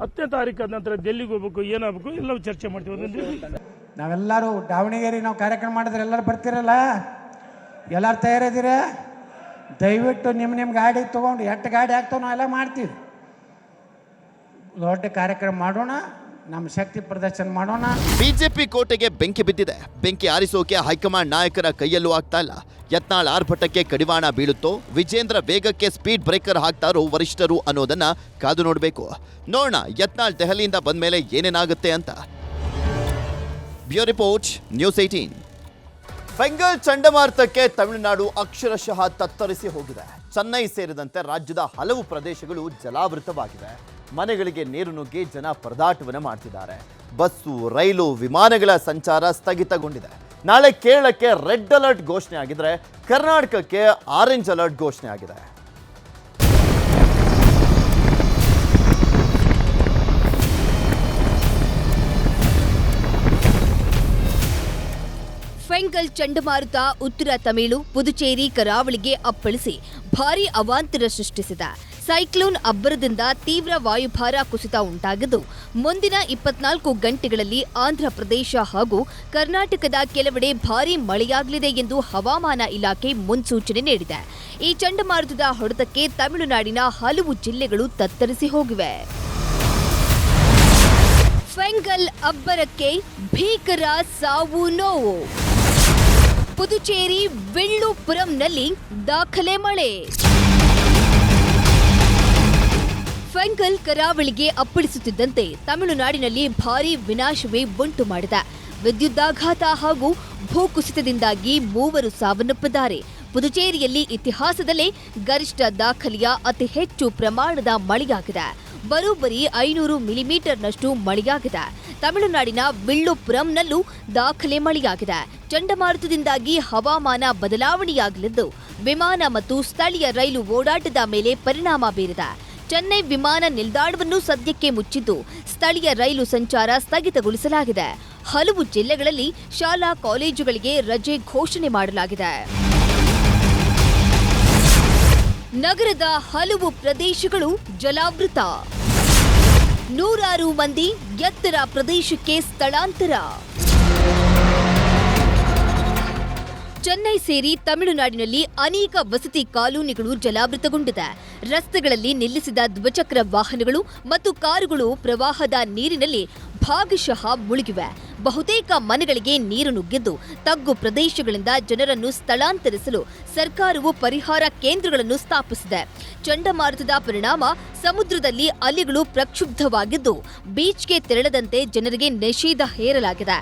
ಹತ್ತನೇ ತಾರೀಕು ಆದ ನಂತರ ಡೆಲ್ಲಿಗೆ ಹೋಗ್ಬೇಕು ಏನಾಗಬೇಕು ಎಲ್ಲವೂ ಚರ್ಚೆ ಮಾಡ್ತೀವಿ. ನಾವೆಲ್ಲರೂ ದಾವಣಗೆರೆ ನಾವು ಕಾರ್ಯಕ್ರಮ ಮಾಡಿದ್ರೆ ಎಲ್ಲರೂ ಬರ್ತೀರಲ್ಲ? ಎಲ್ಲರೂ ತಯಾರಿದ್ದೀರ? ದಯವಿಟ್ಟು ನಿಮ್ಮ ನಿಮ್ಮ ಗಾಡಿ ತೊಗೊಂಡು ಎಷ್ಟು ಗಾಡಿ ಆಗ್ತಾವೆ ನಾವೆಲ್ಲ ಮಾಡ್ತೀವಿ. ದೊಡ್ಡ ಕಾರ್ಯಕ್ರಮ ಮಾಡೋಣ ನಮ್ಮ ಶಕ್ತಿ ಪ್ರದರ್ಶನ ಮಾಡೋಣ. ಬಿಜೆಪಿ ಕೋಟೆಗೆ ಬೆಂಕಿ ಬಿದ್ದಿದೆ. ಬೆಂಕಿ ಆರಿಸೋಕೆ ಹೈಕಮಾಂಡ್ ನಾಯಕರ ಕೈಯಲ್ಲೂ ಆಗ್ತಾ ಇಲ್ಲ. ಯತ್ನಾಳ್ ಆರ್ಭಟಕ್ಕೆ ಕಡಿವಾಣ ಬೀಳುತ್ತೋ? ವಿಜೇಂದ್ರ ವೇಗಕ್ಕೆ ಸ್ಪೀಡ್ ಬ್ರೇಕರ್ ಹಾಕ್ತಾರೋ ವರಿಷ್ಠರು ಅನ್ನೋದನ್ನ ಕಾದು ನೋಡಬೇಕು. ನೋಡೋಣ, ಯತ್ನಾಳ್ ದೆಹಲಿಯಿಂದ ಬಂದ್ಮೇಲೆ ಏನೇನಾಗುತ್ತೆ ಅಂತ. Bureau report, news eighteen Fengal ಚಂಡಮಾರುತಕ್ಕೆ Tamil Nadu ಅಕ್ಷರಶಃ ತತ್ತರಿಸಿ ಹೋಗಿದೆ. ಚೆನ್ನೈ ಸೇರಿದಂತೆ ರಾಜ್ಯದ ಹಲವು ಪ್ರದೇಶಗಳು ಜಲಾವೃತವಾಗಿವೆ. ಮನೆಗಳಿಗೆ ನೀರು ನುಗ್ಗಿ ಜನ ಪರದಾಟವನ್ನು ಮಾಡ್ತಿದ್ದಾರೆ. ಬಸ್ಸು, ರೈಲು, ವಿಮಾನಗಳ ಸಂಚಾರ ಸ್ಥಗಿತಗೊಂಡಿದೆ. ನಾಳೆ ಕೇರಳಕ್ಕೆ ರೆಡ್ ಅಲರ್ಟ್ ಘೋಷಣೆ ಆಗಿದ್ರೆ ಕರ್ನಾಟಕಕ್ಕೆ ಆರೆಂಜ್ ಅಲರ್ಟ್ ಘೋಷಣೆ ಆಗಿದೆ. ಫೆಂಗಲ್ ಚಂಡಮಾರುತ ಉತ್ತರ ತಮಿಳು, ಪುದುಚೇರಿ, ಕರಾವಳಿಗೆ ಅಪ್ಪಳಿಸಿ ಭಾರೀ ಅವಾಂತರ ಸೃಷ್ಟಿಸಿದೆ. ಸೈಕ್ಲೋನ್ ಅಬ್ಬರದಿಂದ ತೀವ್ರ ವಾಯುಭಾರ ಕುಸಿತ ಉಂಟಾಗಿದ್ದು, ಮುಂದಿನ ಇಪ್ಪತ್ನಾಲ್ಕು ಗಂಟೆಗಳಲ್ಲಿ ಆಂಧ್ರಪ್ರದೇಶ ಹಾಗೂ ಕರ್ನಾಟಕದ ಕೆಲವೆಡೆ ಭಾರೀ ಮಳೆಯಾಗಲಿದೆ ಎಂದು ಹವಾಮಾನ ಇಲಾಖೆ ಮುನ್ಸೂಚನೆ ನೀಡಿದೆ. ಈ ಚಂಡಮಾರುತದ ಹೊಡೆತಕ್ಕೆ ತಮಿಳುನಾಡಿನ ಹಲವು ಜಿಲ್ಲೆಗಳು ತತ್ತರಿಸಿ ಹೋಗಿವೆ. ಫೆಂಗಲ್ ಅಬ್ಬರಕ್ಕೆ ಭೀಕರ ಸಾವು ನೋವು. ಪುದುಚೇರಿ ವಿಳ್ಳುಪುರಂನಲ್ಲಿ ದಾಖಲೆ ಮಳೆ. ಫೆಂಗಲ್ ಕರಾವಳಿಗೆ ಅಪ್ಪಳಿಸುತ್ತಿದ್ದಂತೆ ತಮಿಳುನಾಡಿನಲ್ಲಿ ಭಾರಿ ವಿನಾಶವೇ ಉಂಟು ಮಾಡಿದೆ. ವಿದ್ಯುದಾಘಾತ ಹಾಗೂ ಭೂಕುಸಿತದಿಂದಾಗಿ ಮೂವರು ಸಾವನ್ನಪ್ಪಿದ್ದಾರೆ. ಪುದುಚೇರಿಯಲ್ಲಿ ಇತಿಹಾಸದಲ್ಲೇ ಗರಿಷ್ಠ ದಾಖಲೆಯ ಅತಿ ಹೆಚ್ಚು ಪ್ರಮಾಣದ ಮಳೆಯಾಗಿದೆ. ಬರೋಬ್ಬರಿ ಐನೂರು ಮಿಲಿಮೀಟರ್ನಷ್ಟು ಮಳೆಯಾಗಿದೆ. ತಮಿಳುನಾಡಿನ ವಿಳ್ಳುಪುರಂನಲ್ಲೂ ದಾಖಲೆ ಮಳೆಯಾಗಿದೆ. ಚಂಡಮಾರುತದಿಂದಾಗಿ ಹವಾಮಾನ ಬದಲಾವಣೆಯಾಗಲಿದ್ದು, ವಿಮಾನ ಮತ್ತು ಸ್ಥಳೀಯ ರೈಲು ಓಡಾಟದ ಮೇಲೆ ಪರಿಣಾಮ ಬೀರಿದೆ. ಚೆನ್ನೈ ವಿಮಾನ ನಿಲ್ದಾಣವನ್ನು ಸದ್ಯಕ್ಕೆ ಮುಚ್ಚಿದ್ದು, ಸ್ಥಳೀಯ ರೈಲು ಸಂಚಾರ ಸ್ಥಗಿತಗೊಳಿಸಲಾಗಿದೆ. ಹಲವು ಜಿಲ್ಲೆಗಳಲ್ಲಿ ಶಾಲಾ ಕಾಲೇಜುಗಳಿಗೆ ರಜೆ ಘೋಷಣೆ ಮಾಡಲಾಗಿದೆ. ನಗರದ ಹಲವು ಪ್ರದೇಶಗಳು ಜಲಾವೃತ. ನೂರಾರು ಮಂದಿ ಎತ್ತರ ಪ್ರದೇಶಕ್ಕೆ ಸ್ಥಳಾಂತರ. ಚೆನ್ನೈ ಸೇರಿ ತಮಿಳುನಾಡಿನಲ್ಲಿ ಅನೇಕ ವಸತಿ ಕಾಲೋನಿಗಳು ಜಲಾವೃತಗೊಂಡಿದೆ. ರಸ್ತೆಗಳಲ್ಲಿ ನಿಲ್ಲಿಸಿದ ದ್ವಿಚಕ್ರ ವಾಹನಗಳು ಮತ್ತು ಕಾರುಗಳು ಪ್ರವಾಹದ ನೀರಿನಲ್ಲಿ ಭಾಗಶಃ ಮುಳುಗಿವೆ. ಬಹುತೇಕ ಮನೆಗಳಿಗೆ ನೀರು ನುಗ್ಗಿದ್ದು ತಗ್ಗು ಪ್ರದೇಶಗಳಿಂದ ಜನರನ್ನು ಸ್ಥಳಾಂತರಿಸಲು ಸರ್ಕಾರವು ಪರಿಹಾರ ಕೇಂದ್ರಗಳನ್ನು ಸ್ಥಾಪಿಸಿದೆ. ಚಂಡಮಾರುತದ ಪರಿಣಾಮ ಸಮುದ್ರದಲ್ಲಿ ಅಲೆಗಳು ಪ್ರಕ್ಷುಬ್ಧವಾಗಿದ್ದು, ಬೀಚ್ಗೆ ತೆರಳದಂತೆ ಜನರಿಗೆ ನಿಷೇಧ ಹೇರಲಾಗಿದೆ.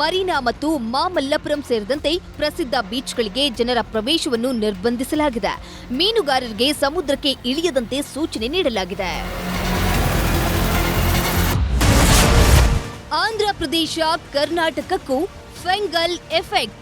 ಮರೀನಾ ಮತ್ತು ಮಾಮಲ್ಲಪುರಂ ಸೇರಿದಂತೆ ಪ್ರಸಿದ್ಧ ಬೀಚ್ಗಳಿಗೆ ಜನರ ಪ್ರವೇಶವನ್ನು ನಿರ್ಬಂಧಿಸಲಾಗಿದೆ. ಮೀನುಗಾರರಿಗೆ ಸಮುದ್ರಕ್ಕೆ ಇಳಿಯದಂತೆ ಸೂಚನೆ ನೀಡಲಾಗಿದೆ. ಆಂಧ್ರ ಪ್ರದೇಶ, ಕರ್ನಾಟಕಕ್ಕೂ ಫೆಂಗಲ್ ಎಫೆಕ್ಟ್.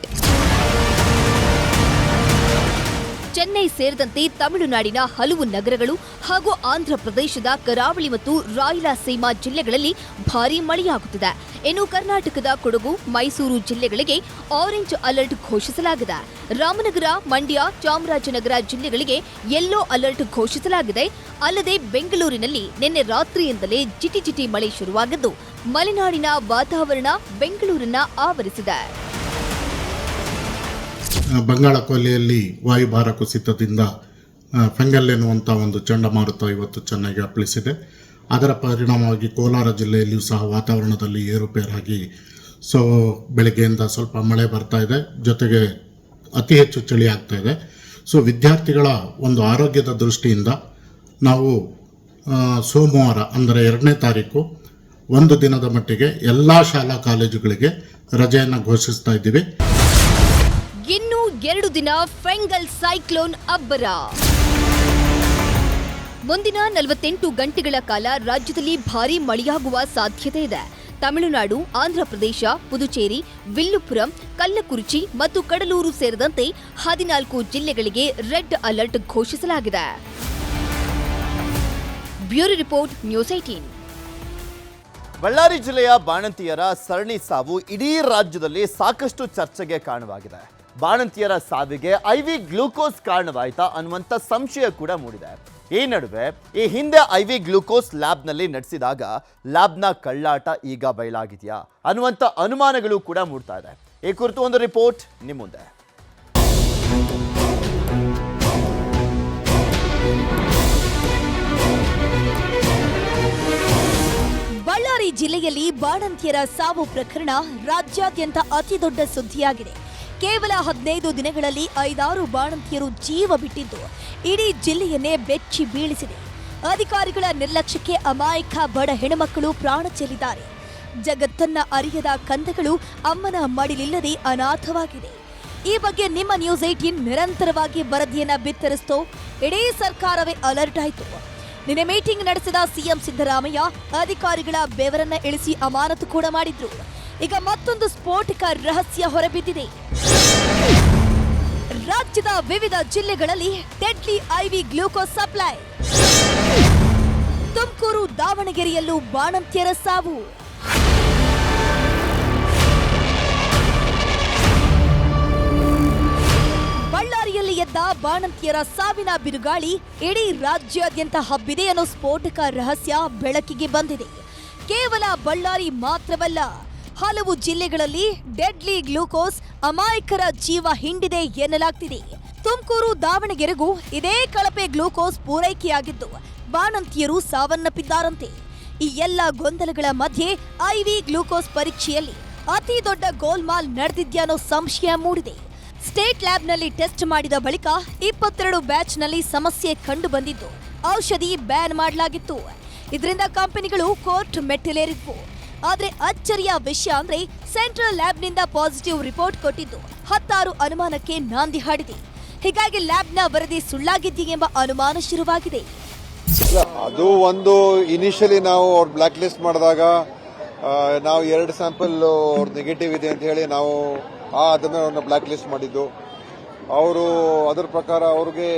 ಚೆನ್ನೈ ಸೇರಿದಂತೆ ತಮಿಳುನಾಡಿನ ಹಲವು ನಗರಗಳು ಹಾಗೂ ಆಂಧ್ರ ಪ್ರದೇಶದ ಕರಾವಳಿ ಮತ್ತು ರಾಯಲಸೀಮಾ ಜಿಲ್ಲೆಗಳಲ್ಲಿ ಭಾರೀ ಮಳೆಯಾಗುತ್ತಿದೆ. ಇನ್ನು ಕರ್ನಾಟಕದ ಕೊಡಗು, ಮೈಸೂರು ಜಿಲ್ಲೆಗಳಿಗೆ ಆರೆಂಜ್ ಅಲರ್ಟ್ ಘೋಷಿಸಲಾಗಿದೆ. ರಾಮನಗರ, ಮಂಡ್ಯ, ಚಾಮರಾಜನಗರ ಜಿಲ್ಲೆಗಳಿಗೆ ಯೆಲ್ಲೋ ಅಲರ್ಟ್ ಘೋಷಿಸಲಾಗಿದೆ. ಅಲ್ಲದೆ ಬೆಂಗಳೂರಿನಲ್ಲಿ ನಿನ್ನೆ ರಾತ್ರಿಯಿಂದಲೇ ಜಿಟಿ ಜಿಟಿ ಮಳೆ ಶುರುವಾಗಿದ್ದು ಮಲೆನಾಡಿನ ವಾತಾವರಣ ಬೆಂಗಳೂರನ್ನ ಆವರಿಸಿದೆ. ಬಂಗಾಳ ಕೊಲ್ಲಿಯಲ್ಲಿ ವಾಯುಭಾರ ಕುಸಿತದಿಂದ ಫೆಂಗಲ್ ಎನ್ನುವಂಥ ಒಂದು ಚಂಡಮಾರುತ ಇವತ್ತು ಚೆನ್ನಾಗಿ ಅಪ್ಪಳಿಸಿದೆ. ಅದರ ಪರಿಣಾಮವಾಗಿ ಕೋಲಾರ ಜಿಲ್ಲೆಯಲ್ಲಿಯೂ ಸಹ ವಾತಾವರಣದಲ್ಲಿ ಏರುಪೇರಾಗಿ, ಸೊ, ಬೆಳಗ್ಗೆಯಿಂದ ಸ್ವಲ್ಪ ಮಳೆ ಬರ್ತಾ ಇದೆ. ಜೊತೆಗೆ ಅತಿ ಹೆಚ್ಚು ಚಳಿ ಆಗ್ತಾ ಇದೆ. ಸೊ, ವಿದ್ಯಾರ್ಥಿಗಳ ಒಂದು ಆರೋಗ್ಯದ ದೃಷ್ಟಿಯಿಂದ ನಾವು ಸೋಮವಾರ, ಅಂದರೆ ಎರಡನೇ ತಾರೀಕು ಒಂದು ದಿನದ ಮಟ್ಟಿಗೆ ಎಲ್ಲ ಶಾಲಾ ಕಾಲೇಜುಗಳಿಗೆ ರಜೆಯನ್ನು ಘೋಷಿಸ್ತಾ ಇದ್ದೀವಿ. ಇನ್ನು ಎರಡು ದಿನ ಫೆಂಗಲ್ ಸೈಕ್ಲೋನ್ ಅಬ್ಬರ. ಮುಂದಿನ ನಲವತ್ತೆಂಟು ಗಂಟೆಗಳ ಕಾಲ ರಾಜ್ಯದಲ್ಲಿ ಭಾರೀ ಮಳೆಯಾಗುವ ಸಾಧ್ಯತೆ ಇದೆ. ತಮಿಳುನಾಡು, ಆಂಧ್ರಪ್ರದೇಶ, ಪುದುಚೇರಿ, ವಿಲ್ಲುಪುರಂ, ಕಲ್ಲಕುರುಚಿ ಮತ್ತು ಕಡಲೂರು ಸೇರಿದಂತೆ ಹದಿನಾಲ್ಕು ಜಿಲ್ಲೆಗಳಿಗೆ ರೆಡ್ ಅಲರ್ಟ್ ಘೋಷಿಸಲಾಗಿದೆ. Bureau report news eighteen Ballari ಜಿಲ್ಲೆಯ ಬಾಣಂತಿಯರ ಸರಣಿ ಸಾವು ಇಡೀ ರಾಜ್ಯದಲ್ಲಿ ಸಾಕಷ್ಟು ಚರ್ಚೆಗೆ ಕಾರಣವಾಗಿದೆ. ಬಾಣಂತಿಯರ ಸಾವಿಗೆ ಐವಿ ಗ್ಲೂಕೋಸ್ ಕಾರಣವಾಯಿತಾ ಅನ್ನುವಂಥ ಸಂಶಯ ಕೂಡ ಮೂಡಿದೆ. ಈ ನಡುವೆ ಈ ಹಿಂದೆ ಐವಿ ಗ್ಲೂಕೋಸ್ ಲ್ಯಾಬ್ನಲ್ಲಿ ನಡೆಸಿದಾಗ ಲ್ಯಾಬ್ನ ಕಳ್ಳಾಟ ಈಗ ಬಯಲಾಗಿದೆಯಾ ಅನ್ನುವಂಥ ಅನುಮಾನಗಳು ಕೂಡ ಮೂಡ್ತಾ ಇದೆ. ಈ ಕುರಿತು ಒಂದು ರಿಪೋರ್ಟ್ ನಿಮ್ಮ ಮುಂದೆ ಬಳ್ಳಾರಿ ಜಿಲ್ಲೆಯಲ್ಲಿ ಬಾಣಂತಿಯರ ಸಾವು ಪ್ರಕರಣ ರಾಜ್ಯಾದ್ಯಂತ ಅತಿದೊಡ್ಡ ಸುದ್ದಿಯಾಗಿದೆ. ಕೇವಲ ಹದಿನೈದು ದಿನಗಳಲ್ಲಿ ಐದಾರು ಬಾಣಂತಿಯರು ಜೀವ ಬಿಟ್ಟಿದ್ದು. ಇಡೀ ಜಿಲ್ಲೆಯನ್ನೇ ಬೆಚ್ಚಿ ಬೀಳಿಸಿದೆ. ಅಧಿಕಾರಿಗಳ ನಿರ್ಲಕ್ಷ್ಯಕ್ಕೆ ಅಮಾಯಕ ಬಡ ಹೆಣ್ಣುಮಕ್ಕಳು ಪ್ರಾಣ ಚೆಲ್ಲಿದ್ದಾರೆ. ಜಗತ್ತನ್ನ ಅರಿಯದ ಕಂದಗಳು ಅಮ್ಮನ ಮಡಿಲಿಲ್ಲದೆ ಅನಾಥವಾಗಿದೆ. ಈ ಬಗ್ಗೆ ನಿಮ್ಮ ನ್ಯೂಸ್ ಏಟೀನ್ ನಿರಂತರವಾಗಿ ವರದಿಯನ್ನ ಬಿತ್ತರಿಸ್ತೋ. ಇಡೀ ಸರ್ಕಾರವೇ ಅಲರ್ಟ್ ಆಯಿತು. ನಿನ್ನೆ ಮೀಟಿಂಗ್ ನಡೆಸಿದ ಸಿಎಂ ಸಿದ್ದರಾಮಯ್ಯ ಅಧಿಕಾರಿಗಳ ಬೆವರನ್ನ ಇಳಿಸಿ ಅಮಾನತು ಕೂಡ ಮಾಡಿದ್ರು. ಈಗ ಮತ್ತೊಂದು ಸ್ಫೋಟಕ ರಹಸ್ಯ ಹೊರಬಿದ್ದಿದೆ. ರಾಜ್ಯದ ವಿವಿಧ ಜಿಲ್ಲೆಗಳಲ್ಲಿ deadly IV glucose supply. Tumakuru ದಾವಣಗೆರೆಯಲ್ಲೂ ಬಾಣಂತ್ಯರ ಸಾವು. ಎದ್ದ ಬಾಣಂತಿಯರ ಸಾವಿನ ಬಿರುಗಾಳಿ ಇಡೀ ರಾಜ್ಯಾದ್ಯಂತ ಹಬ್ಬಿದೆ ಅನ್ನೋ ಸ್ಫೋಟಕ ರಹಸ್ಯ ಬೆಳಕಿಗೆ ಬಂದಿದೆ. ಕೇವಲ ಬಳ್ಳಾರಿ ಮಾತ್ರವಲ್ಲ, ಹಲವು ಜಿಲ್ಲೆಗಳಲ್ಲಿ ಡೆಡ್ಲಿ ಗ್ಲೂಕೋಸ್ ಅಮಾಯಕರ ಜೀವ ಹಿಂಡಿದೆ ಎನ್ನಲಾಗ್ತಿದೆ. ತುಮಕೂರು, ದಾವಣಗೆರೆಗೂ ಇದೇ ಕಳಪೆ ಗ್ಲೂಕೋಸ್ ಪೂರೈಕೆಯಾಗಿದ್ದು, ಬಾಣಂತಿಯರು ಸಾವನ್ನಪ್ಪಿದ್ದಾರಂತೆ. ಈ ಎಲ್ಲ ಗೊಂದಲಗಳ ಮಧ್ಯೆ ಐವಿ ಗ್ಲೂಕೋಸ್ ಪರೀಕ್ಷೆಯಲ್ಲಿ ಅತಿ ದೊಡ್ಡ ಗೋಲ್ಮಾಲ್ ನಡೆದಿದ್ಯಾ ಅನ್ನೋ ಸಂಶಯ ಮೂಡಿದೆ. ಸ್ಟೇಟ್ ಲ್ಯಾಬ್ನಲ್ಲಿ ಟೆಸ್ಟ್ ಮಾಡಿದ ಬಳಿಕ ಇಪ್ಪತ್ತೆರಡು ಬ್ಯಾಚ್ನಲ್ಲಿ ಸಮಸ್ಯೆ ಕಂಡು ಬಂದಿದ್ದು ಔಷಧಿ ಬ್ಯಾನ್ ಮಾಡಲಾಗಿತ್ತು. ಇದರಿಂದ ಕಂಪನಿಗಳು ಕೋರ್ಟ್ ಮೆಟ್ಟಿಲೇರಿದ್ವು. ಆದ್ರೆ ಅಚ್ಚರಿಯ ವಿಷಯ ಅಂದ್ರೆ ಸೆಂಟ್ರಲ್ ಲ್ಯಾಬ್ನಿಂದ ಪಾಸಿಟಿವ್ ರಿಪೋರ್ಟ್ ಕೊಟ್ಟಿದ್ದು, ಹತ್ತಾರು ಅನುಮಾನಕ್ಕೆ ನಾಂದಿ ಹಾಡಿದೆ. ಹೀಗಾಗಿ ಲ್ಯಾಬ್ನ ವರದಿ ಎಂಬ ಅನುಮಾನ ಶುರುವಾಗಿದೆ. ಅದು ಒಂದು ಇನಿಷಿಯಲಿ ನಾವು ಬ್ಲಾಕ್ ಲಿಸ್ಟ್ ಮಾಡಿದಾಗ ನಾವು ಎರಡು ಸ್ಯಾಂಪಲ್ ಅವ್ರ ನೆಗೆಟಿವ್ ಇದೆ ಅಂತ ಹೇಳಿ ನಾವು ಆ ಅದನ್ನು ಅವ್ರನ್ನ ಬ್ಲಾಕ್ ಲಿಸ್ಟ್ ಮಾಡಿದ್ದು. ಅವರು ಅದರ ಪ್ರಕಾರ ಅವ್ರಿಗೆ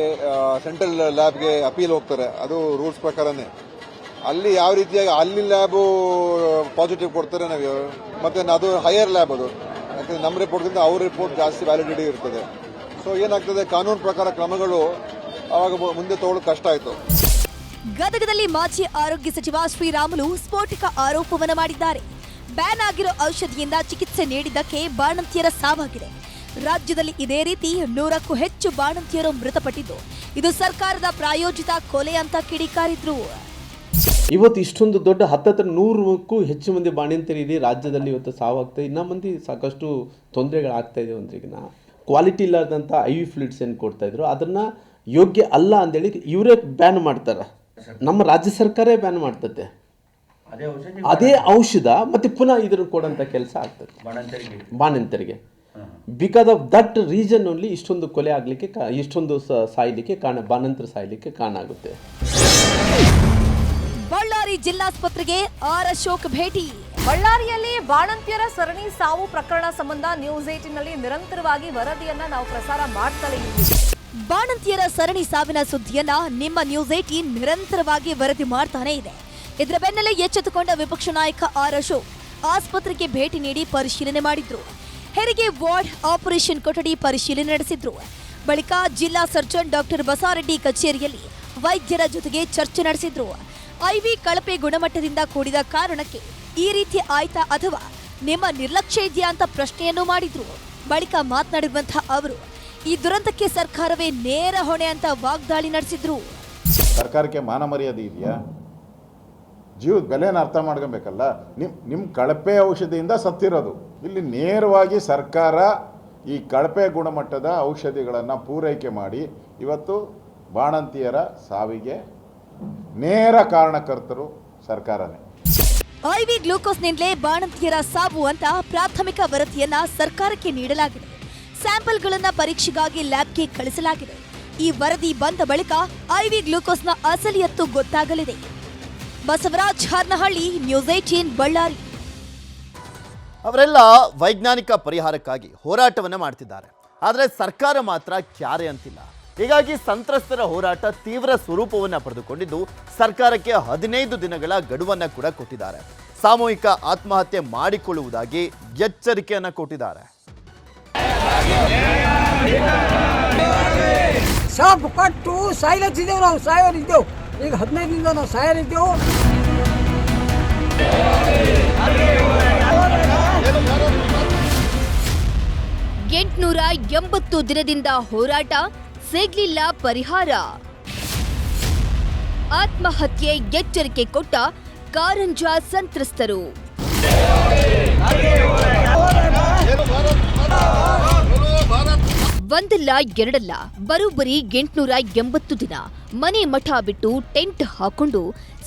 ಸೆಂಟ್ರಲ್ ಲ್ಯಾಬ್ಗೆ ಅಪೀಲ್ ಹೋಗ್ತಾರೆ. ಅದು ರೂಲ್ಸ್ ಪ್ರಕಾರನೇ. ಅಲ್ಲಿ ಯಾವ ರೀತಿಯಾಗಿ, ಅಲ್ಲಿ ಲ್ಯಾಬು ಪಾಸಿಟಿವ್ ಕೊಡ್ತಾರೆ ನಾವು ಮತ್ತೆ ಅದು ಹೈಯರ್ ಲ್ಯಾಬ್ ಅದು. ಯಾಕಂದ್ರೆ ನಮ್ಮ ರಿಪೋರ್ಟ್ಗಿಂತ ಅವ್ರ ರಿಪೋರ್ಟ್ ಜಾಸ್ತಿ ವ್ಯಾಲಿಡಿಟಿ ಇರ್ತದೆ. ಸೊ ಏನಾಗ್ತದೆ, ಕಾನೂನು ಪ್ರಕಾರ ಕ್ರಮಗಳು ಅವಾಗ ಮುಂದೆ ತಗೊಳ್ಳೋದು ಕಷ್ಟ ಆಯಿತು. ಗದಗದಲ್ಲಿ ಮಾಜಿ ಆರೋಗ್ಯ ಸಚಿವ ಶ್ರೀರಾಮುಲು ಸ್ಫೋಟಕ ಆರೋಪವನ್ನು ಮಾಡಿದ್ದಾರೆ. ಬ್ಯಾನ್ ಆಗಿರೋ ಔಷಧಿಯಿಂದ ಚಿಕಿತ್ಸೆ ನೀಡಿದ್ದಕ್ಕೆ ಬಾಣಂತಿಯರ ಸಾವಾಗಿದೆ. ರಾಜ್ಯದಲ್ಲಿ ಇದೇ ರೀತಿ ನೂರಕ್ಕೂ ಹೆಚ್ಚು ಬಾಣಂತಿಯರು ಮೃತಪಟ್ಟಿದ್ದು. ಇದು ಸರ್ಕಾರದ ಪ್ರಾಯೋಜಿತ ಕೊಲೆ ಅಂತ ಕಿಡಿಕಾರಿದ್ರು. ಇವತ್ತು ಇಷ್ಟೊಂದು ದೊಡ್ಡ ಹತ್ತತ್ರ ನೂರಕ್ಕೂ ಹೆಚ್ಚು ಮಂದಿ ಬಾಣಂತಿಯರು ಇಡೀ ರಾಜ್ಯದಲ್ಲಿ ಇವತ್ತು ಸಾವಾಗ್ತಾ ಇನ್ನೂ ಮಂದಿ ಸಾಕಷ್ಟು ತೊಂದರೆಗಳಾಗ್ತಾ ಇದೆ ಒಂದ್ರಿಗಿನ ಕ್ವಾಲಿಟಿ ಇಲ್ಲದಂಥ ಐ ವಿ ಫ್ಲೂಯಿಡ್ಸ್ ಏನು ಕೊಡ್ತಾ ಇದ್ರು, ಅದನ್ನ ಯೋಗ್ಯ ಅಲ್ಲ ಅಂತೇಳಿ ಇವರೇ ಬ್ಯಾನ್ ಮಾಡ್ತಾರೆ. ನಮ್ಮ ರಾಜ್ಯ ಸರ್ಕಾರೇ ಬ್ಯಾನ್ ಮಾಡ್ತತೆ ಅದೇ ಔಷಧ ಮತ್ತೆ ಪುನಃ ಇದನ್ನು ಕೊಡೋಂಥ ಕೆಲಸ ಆಗ್ತದೆ. ಬಾಣಂತರಿಗೆ. Because of that reason only ಇಷ್ಟೊಂದು ಕೊಲೆ ಆಗಲಿಕ್ಕೆ ಇಷ್ಟೊಂದು ಸ- ಸಾಯ್ಲಿಕ್ಕೆ ಕಾರಣ ಬಾಣಂತರ ಸಾಯ್ಲಿಕ್ಕೆ ಕಾರಣ ಆಗುತ್ತೆ ಬಳ್ಳಾರಿ ಜಿಲ್ಲಾಸ್ಪತ್ರೆಗೆ ಆರ್ ಅಶೋಕ್ ಭೇಟಿ. ಬಳ್ಳಾರಿಯಲ್ಲಿ ಬಾಣಂತಿಯರ ಸರಣಿ ಸಾವು ಪ್ರಕರಣ ಸಂಬಂಧ ನ್ಯೂಸ್ ಏಟಿನಲ್ಲಿ ನಿರಂತರವಾಗಿ ವರದಿಯನ್ನ ನಾವು ಪ್ರಸಾರ ಮಾಡ್ತಲೇ ಇದ್ದೀವಿ. ಬಾಣಂತಿಯರ ಸರಣಿ ಸಾವಿನ ಸುದ್ದಿಯನ್ನ ನಿಮ್ಮ ನ್ಯೂಸ್ ಏಟೀನ್ ನಿರಂತರವಾಗಿ ವರದಿ ಮಾಡ್ತಾನೆ ಇದೆ. ಇದರ ಬೆನ್ನಲ್ಲೇ ಎಚ್ಚೆತ್ತುಕೊಂಡ ವಿಪಕ್ಷ ನಾಯಕ ಆರ್ ಅಶೋಕ್ ಆಸ್ಪತ್ರೆಗೆ ಭೇಟಿ ನೀಡಿ ಪರಿಶೀಲನೆ ಮಾಡಿದ್ರು. ಹೆರಿಗೆ ವಾರ್ಡ್ ಆಪರೇಷನ್ ಕೊಠಡಿ ಪರಿಶೀಲನೆ ನಡೆಸಿದ್ರು. ಬಳಿಕ ಜಿಲ್ಲಾ ಸರ್ಜನ್ ಡಾಕ್ಟರ್ ಬಸಾರೆಡ್ಡಿ ಕಚೇರಿಯಲ್ಲಿ ವೈದ್ಯರ ಜೊತೆಗೆ ಚರ್ಚೆ ನಡೆಸಿದ್ರು. ಐವಿ ಕಳಪೆ ಗುಣಮಟ್ಟದಿಂದ ಕೂಡಿದ ಕಾರಣಕ್ಕೆ ಈ ರೀತಿ ಆಯ್ತಾ ಅಥವಾ ನಿಮ್ಮ ನಿರ್ಲಕ್ಷ್ಯ ಇದೆಯಾ ಅಂತ ಪ್ರಶ್ನೆಯನ್ನು ಮಾಡಿದ್ರು. ಬಳಿಕ ಮಾತನಾಡಿರುವಂತಹ ಅವರು ಈ ದುರಂತಕ್ಕೆ ಸರ್ಕಾರವೇ ನೇರ ಹೊಣೆ ಅಂತ ವಾಗ್ದಾಳಿ ನಡೆಸಿದ್ರು. ಸರ್ಕಾರಕ್ಕೆ ಮಾನ ಮರ್ಯಾದೆ ಇದೆಯಾ? ಜೀವದ ಬೆಲೆನ ಅರ್ಥ ಮಾಡ್ಕೊಬೇಕಲ್ಲ? ನಿಮ್ಮ ನಿಮ್ಮ ಕಳಪೆ ಔಷಧಿಯಿಂದ ಸತ್ತಿರೋದು. ಇಲ್ಲಿ ನೇರವಾಗಿ ಸರ್ಕಾರ ಈ ಕಳಪೆ ಗುಣಮಟ್ಟದ ಔಷಧಿಗಳನ್ನು ಪೂರೈಕೆ ಮಾಡಿ ಇವತ್ತು ಬಾಣಂತಿಯರ ಸಾವಿಗೆ ನೇರ ಕಾರಣಕರ್ತರು ಸರ್ಕಾರನೇ. ಐವಿ ಗ್ಲೂಕೋಸ್ನಿಂದಲೇ ಬಾಣಂತಿಯರ ಸಾವು ಅಂತ ಪ್ರಾಥಮಿಕ ವರದಿಯನ್ನ ಸರ್ಕಾರಕ್ಕೆ ನೀಡಲಾಗಿದೆ. ಸ್ಯಾಂಪಲ್ಗಳನ್ನ ಪರೀಕ್ಷೆಗಾಗಿ ಲ್ಯಾಬ್ಗೆ ಕಳಿಸಲಾಗಿದೆ. ಈ ವರದಿ ಬಂದ ಬಳಿಕ ಐವಿ ಗ್ಲೂಕೋಸ್ನ ಅಸಲಿಯತ್ತು ಗೊತ್ತಾಗಲಿದೆ. Basavaraj Haranahalli, news eighteen Ballari. ಅವರೆಲ್ಲ ವೈಜ್ಞಾನಿಕ ಪರಿಹಾರಕ್ಕಾಗಿ ಹೋರಾಟವನ್ನ ಮಾಡ್ತಿದ್ದಾರೆ. ಆದರೆ ಸರ್ಕಾರ ಮಾತ್ರ ಕ್ಯಾರೆ ಅಂತಿಲ್ಲ. ಹೀಗಾಗಿ ಸಂತ್ರಸ್ತರ ಹೋರಾಟ ತೀವ್ರ ಸ್ವರೂಪವನ್ನ ಪಡೆದುಕೊಂಡಿದ್ದು ಸರ್ಕಾರಕ್ಕೆ ಹದಿನೈದು ದಿನಗಳ ಗಡುವನ್ನ ಕೂಡ ಕೊಟ್ಟಿದ್ದಾರೆ. ಸಾಮೂಹಿಕ ಆತ್ಮಹತ್ಯೆ ಮಾಡಿಕೊಳ್ಳುವುದಾಗಿ ಎಚ್ಚರಿಕೆಯನ್ನ ಕೊಟ್ಟಿದ್ದಾರೆ. ಸಾಕು ಕಟ್ಟು ಸಾಯ್ಲತ್ತಿದ್ದೇವೆ ನಾವು ಸಾಯೋರಿದ್ದೆವು ಈಗ ಹದಿನೈದರಿಂದ ನಾವು ಸಾಯೋರಿದ್ದೆವು ಎಂಟುನೂರ ಎಂಬತ್ತು ದಿನದಿಂದ ಹೋರಾಟ, ಸಿಗ್ಲಿಲ್ಲ ಪರಿಹಾರ. ಆತ್ಮಹತ್ಯೆ ಎಚ್ಚರಿಕೆ ಕೊಟ್ಟ ಕಾರಂಜ ಸಂತ್ರಸ್ತರು. ಒಂದಲ್ಲ ಎರಡಲ್ಲ, ಬರೋಬ್ಬರಿ ಎಂಟುನೂರ ಎಂಬತ್ತು ದಿನ ಮನೆ ಮಠ ಬಿಟ್ಟು ಟೆಂಟ್ ಹಾಕೊಂಡು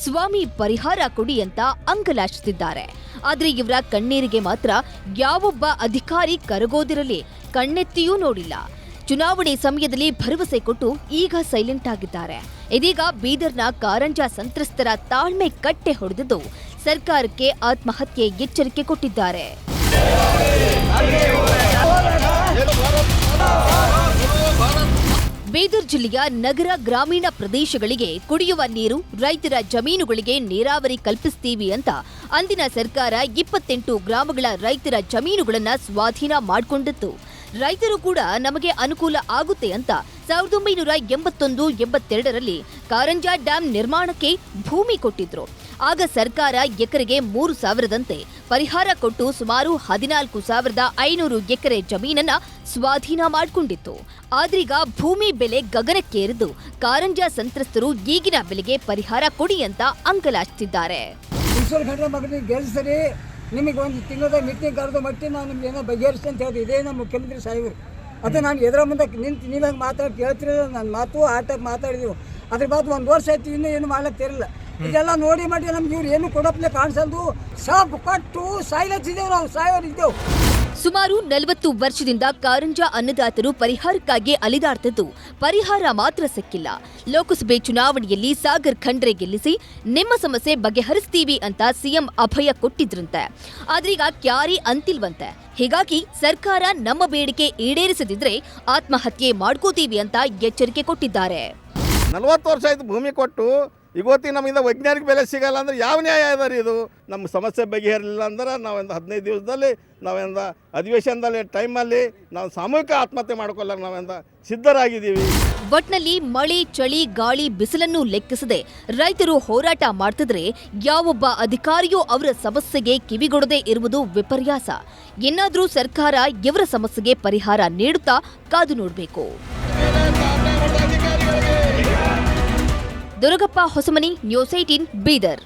ಸ್ವಾಮಿ ಪರಿಹಾರ ಕೊಡಿ ಅಂತ ಅಂಗಲಾಚಿಸಿದ್ದಾರೆ. ಆದರೆ ಇವರ ಕಣ್ಣೀರಿಗೆ ಮಾತ್ರ ಯಾವೊಬ್ಬ ಅಧಿಕಾರಿ ಕರಗೋದಿರಲಿ, ಕಣ್ಣೆತ್ತಿಯೂ ನೋಡಿಲ್ಲ. ಚುನಾವಣೆ ಸಮಯದಲ್ಲಿ ಭರವಸೆ ಕೊಟ್ಟು ಈಗ ಸೈಲೆಂಟ್ ಆಗಿದ್ದಾರೆ. ಇದೀಗ ಬೀದರ್ನ ಕಾರಂಜಾ ಸಂತ್ರಸ್ತರ ತಾಳ್ಮೆ ಕಟ್ಟೆ ಹೊಡೆದಿದ್ದು ಸರ್ಕಾರಕ್ಕೆ ಆತ್ಮಹತ್ಯೆ ಎಚ್ಚರಿಕೆ ಕೊಟ್ಟಿದ್ದಾರೆ. ಬೀದರ್ ಜಿಲ್ಲೆಯ ನಗರ ಗ್ರಾಮೀಣ ಪ್ರದೇಶಗಳಿಗೆ ಕುಡಿಯುವ ನೀರು, ರೈತರ ಜಮೀನುಗಳಿಗೆ ನೀರಾವರಿ ಕಲ್ಪಿಸ್ತೀವಿ ಅಂತ ಅಂದಿನ ಸರ್ಕಾರ ಇಪ್ಪತ್ತೆಂಟು ಗ್ರಾಮಗಳ ರೈತರ ಜಮೀನುಗಳನ್ನು ಸ್ವಾಧೀನ ಮಾಡಿಕೊಂಡಿತ್ತು. ರೈತರು ಕೂಡ ನಮಗೆ ಅನುಕೂಲ ಆಗುತ್ತೆ ಅಂತ ಸಾವಿರದ ಒಂಬೈನೂರ ಎಂಬತ್ತೊಂದು ಎಂಬತ್ತೆರಡರಲ್ಲಿ ಕಾರಂಜಾ ಡ್ಯಾಂ ನಿರ್ಮಾಣಕ್ಕೆ ಭೂಮಿ ಕೊಟ್ಟಿದ್ರು. ಆಗ ಸರ್ಕಾರ ಎಕರೆಗೆ ಮೂರು ಸಾವಿರದಂತೆ ಪರಿಹಾರ ಕೊಟ್ಟು ಸುಮಾರು ಹದಿನಾಲ್ಕು ಸಾವಿರದ ಐನೂರು ಎಕರೆ ಜಮೀನನ್ನ ಸ್ವಾಧೀನ ಮಾಡಿಕೊಂಡಿತ್ತು. ಆದ್ರೀಗ ಭೂಮಿ ಬೆಲೆ ಗಗನಕ್ಕೇರಿದ್ದು ಕಾರಂಜ ಸಂತ್ರಸ್ತರು ಈಗಿನ ಬೆಲೆಗೆ ಪರಿಹಾರ ಕೊಡಿ ಅಂತ ಅಂಗಲಾಚ್ತಿದ್ದಾರೆ. ನಿಮಗೆ ಒಂದು ತಿಂಗಳ ಮೀಟಿಂಗ್ ಕರೆದು ಮಟ್ಟಿ ನಾನು ನಿಮ್ಗೆ ಏನೋ ಬಗೆಹರಿಸಿ ಅಂತ ಹೇಳಿದೆ ಇದೇ ನಮ್ಮ ಮುಖ್ಯಮಂತ್ರಿ ಸಾಹೇಬರು. ಅದು ನಾನು ಎದುರ ಮುಂದೆ ನಿಂತು ನೀವಾಗ ಮಾತಾಡಿ ಕೇಳ್ತಿರೋ ನನ್ನ ಮಾತು ಆಟ ಮಾತಾಡಿದೀವಿ. ಅದ್ರ ಬಾದ್ ಒಂದು ವರ್ಷ ಆಯ್ತು ಇನ್ನೂ ಏನು ಮಾಡ್ಲತ್ತಿರಲಿಲ್ಲ ಇದೆಲ್ಲ ನೋಡಿ ಮಾಡಿ ನಮ್ಗೆ ಇವ್ರು ಏನು ಕೊಡಪ್ಲೆ ಕಾಣಿಸಲ್ದು. ಸಾಪ್ ಕಟ್ಟು ಇದ್ದೇವೆ ನಾವು ಸಾಯೋರಿದ್ದೇವೆ ಸುಮಾರು ನಲವತ್ತು ವರ್ಷದಿಂದ ಕಾರಂಜ ಅನ್ನದಾತರು ಪರಿಹಾರಕ್ಕಾಗಿ ಅಲಿದಾಡ್ತಿದ್ದು. ಪರಿಹಾರ ಮಾತ್ರ ಸಿಕ್ಕಿಲ್ಲ. ಲೋಕಸಭೆ ಚುನಾವಣೆಯಲ್ಲಿ ಸಾಗರ್ ಖಂಡ್ರೆ ಗೆಲ್ಲಿಸಿ ನಿಮ್ಮ ಸಮಸ್ಯೆ ಬಗೆಹರಿಸ್ತೀವಿ ಅಂತ ಸಿಎಂ ಅಭಯ ಕೊಟ್ಟಿದ್ರಂತೆ. ಆದ್ರೀಗ ಕ್ಯಾರಿ ಅಂತಿಲ್ವಂತೆ. ಹೀಗಾಗಿ ಸರ್ಕಾರ ನಮ್ಮ ಬೇಡಿಕೆ ಈಡೇರಿಸದಿದ್ರೆ ಆತ್ಮಹತ್ಯೆ ಮಾಡ್ಕೋತೀವಿ ಅಂತ ಎಚ್ಚರಿಕೆ ಕೊಟ್ಟಿದ್ದಾರೆ. ನಲವತ್ತು ವರ್ಷ ಆಯ್ತು ಭೂಮಿ ಕೊಟ್ಟು ಇವತ್ತಿಗೆ ನಮಗಿಂದ ವೈಜ್ಞಾನಿಕ ಬೆಲೆ ಸಿಗಲ್ಲ ಅಂದ್ರೆ ಯಾವ ನ್ಯಾಯ ಇದೆ ರೀ ಇದು? ನಮ್ಮ ಸಮಸ್ಯೆ ಬಗೆಹರಲಿಲ್ಲ ಅಂದ್ರೆ ನಾವೊಂದು ಹದಿನೈದು ದಿವಸದಲ್ಲಿ, ನಾವೆಂದ ಅಧಿವೇಶನದಲ್ಲಿ ಟೈಮಲ್ಲಿ ನಾವು ಸಾಮೂಹಿಕ ಆತ್ಮಹತ್ಯೆ ಮಾಡ್ಕೊಳ್ಳೋಕೆ ನಾವೆಂದ ಸಿದ್ಧರಾಗಿದ್ದೀವಿ. ಒಟ್ನಲ್ಲಿ ಮಳೆ, ಚಳಿ, ಗಾಳಿ, ಬಿಸಿಲನ್ನು ಲೆಕ್ಕಿಸದೆ ರೈತರು ಹೋರಾಟ ಮಾಡ್ತಿದ್ರೆ ಯಾವೊಬ್ಬ ಅಧಿಕಾರಿಯೂ ಅವರ ಸಮಸ್ಯೆಗೆ ಕಿವಿಗೊಡದೆ ಇರುವುದು ವಿಪರ್ಯಾಸ. ಇನ್ನಾದರೂ ಸರ್ಕಾರ ಇವರ ಸಮಸ್ಯೆಗೆ ಪರಿಹಾರ ನೀಡುತ್ತಾ ಕಾದು ನೋಡಬೇಕು. Durgappa Hosamani news eighteen Bidar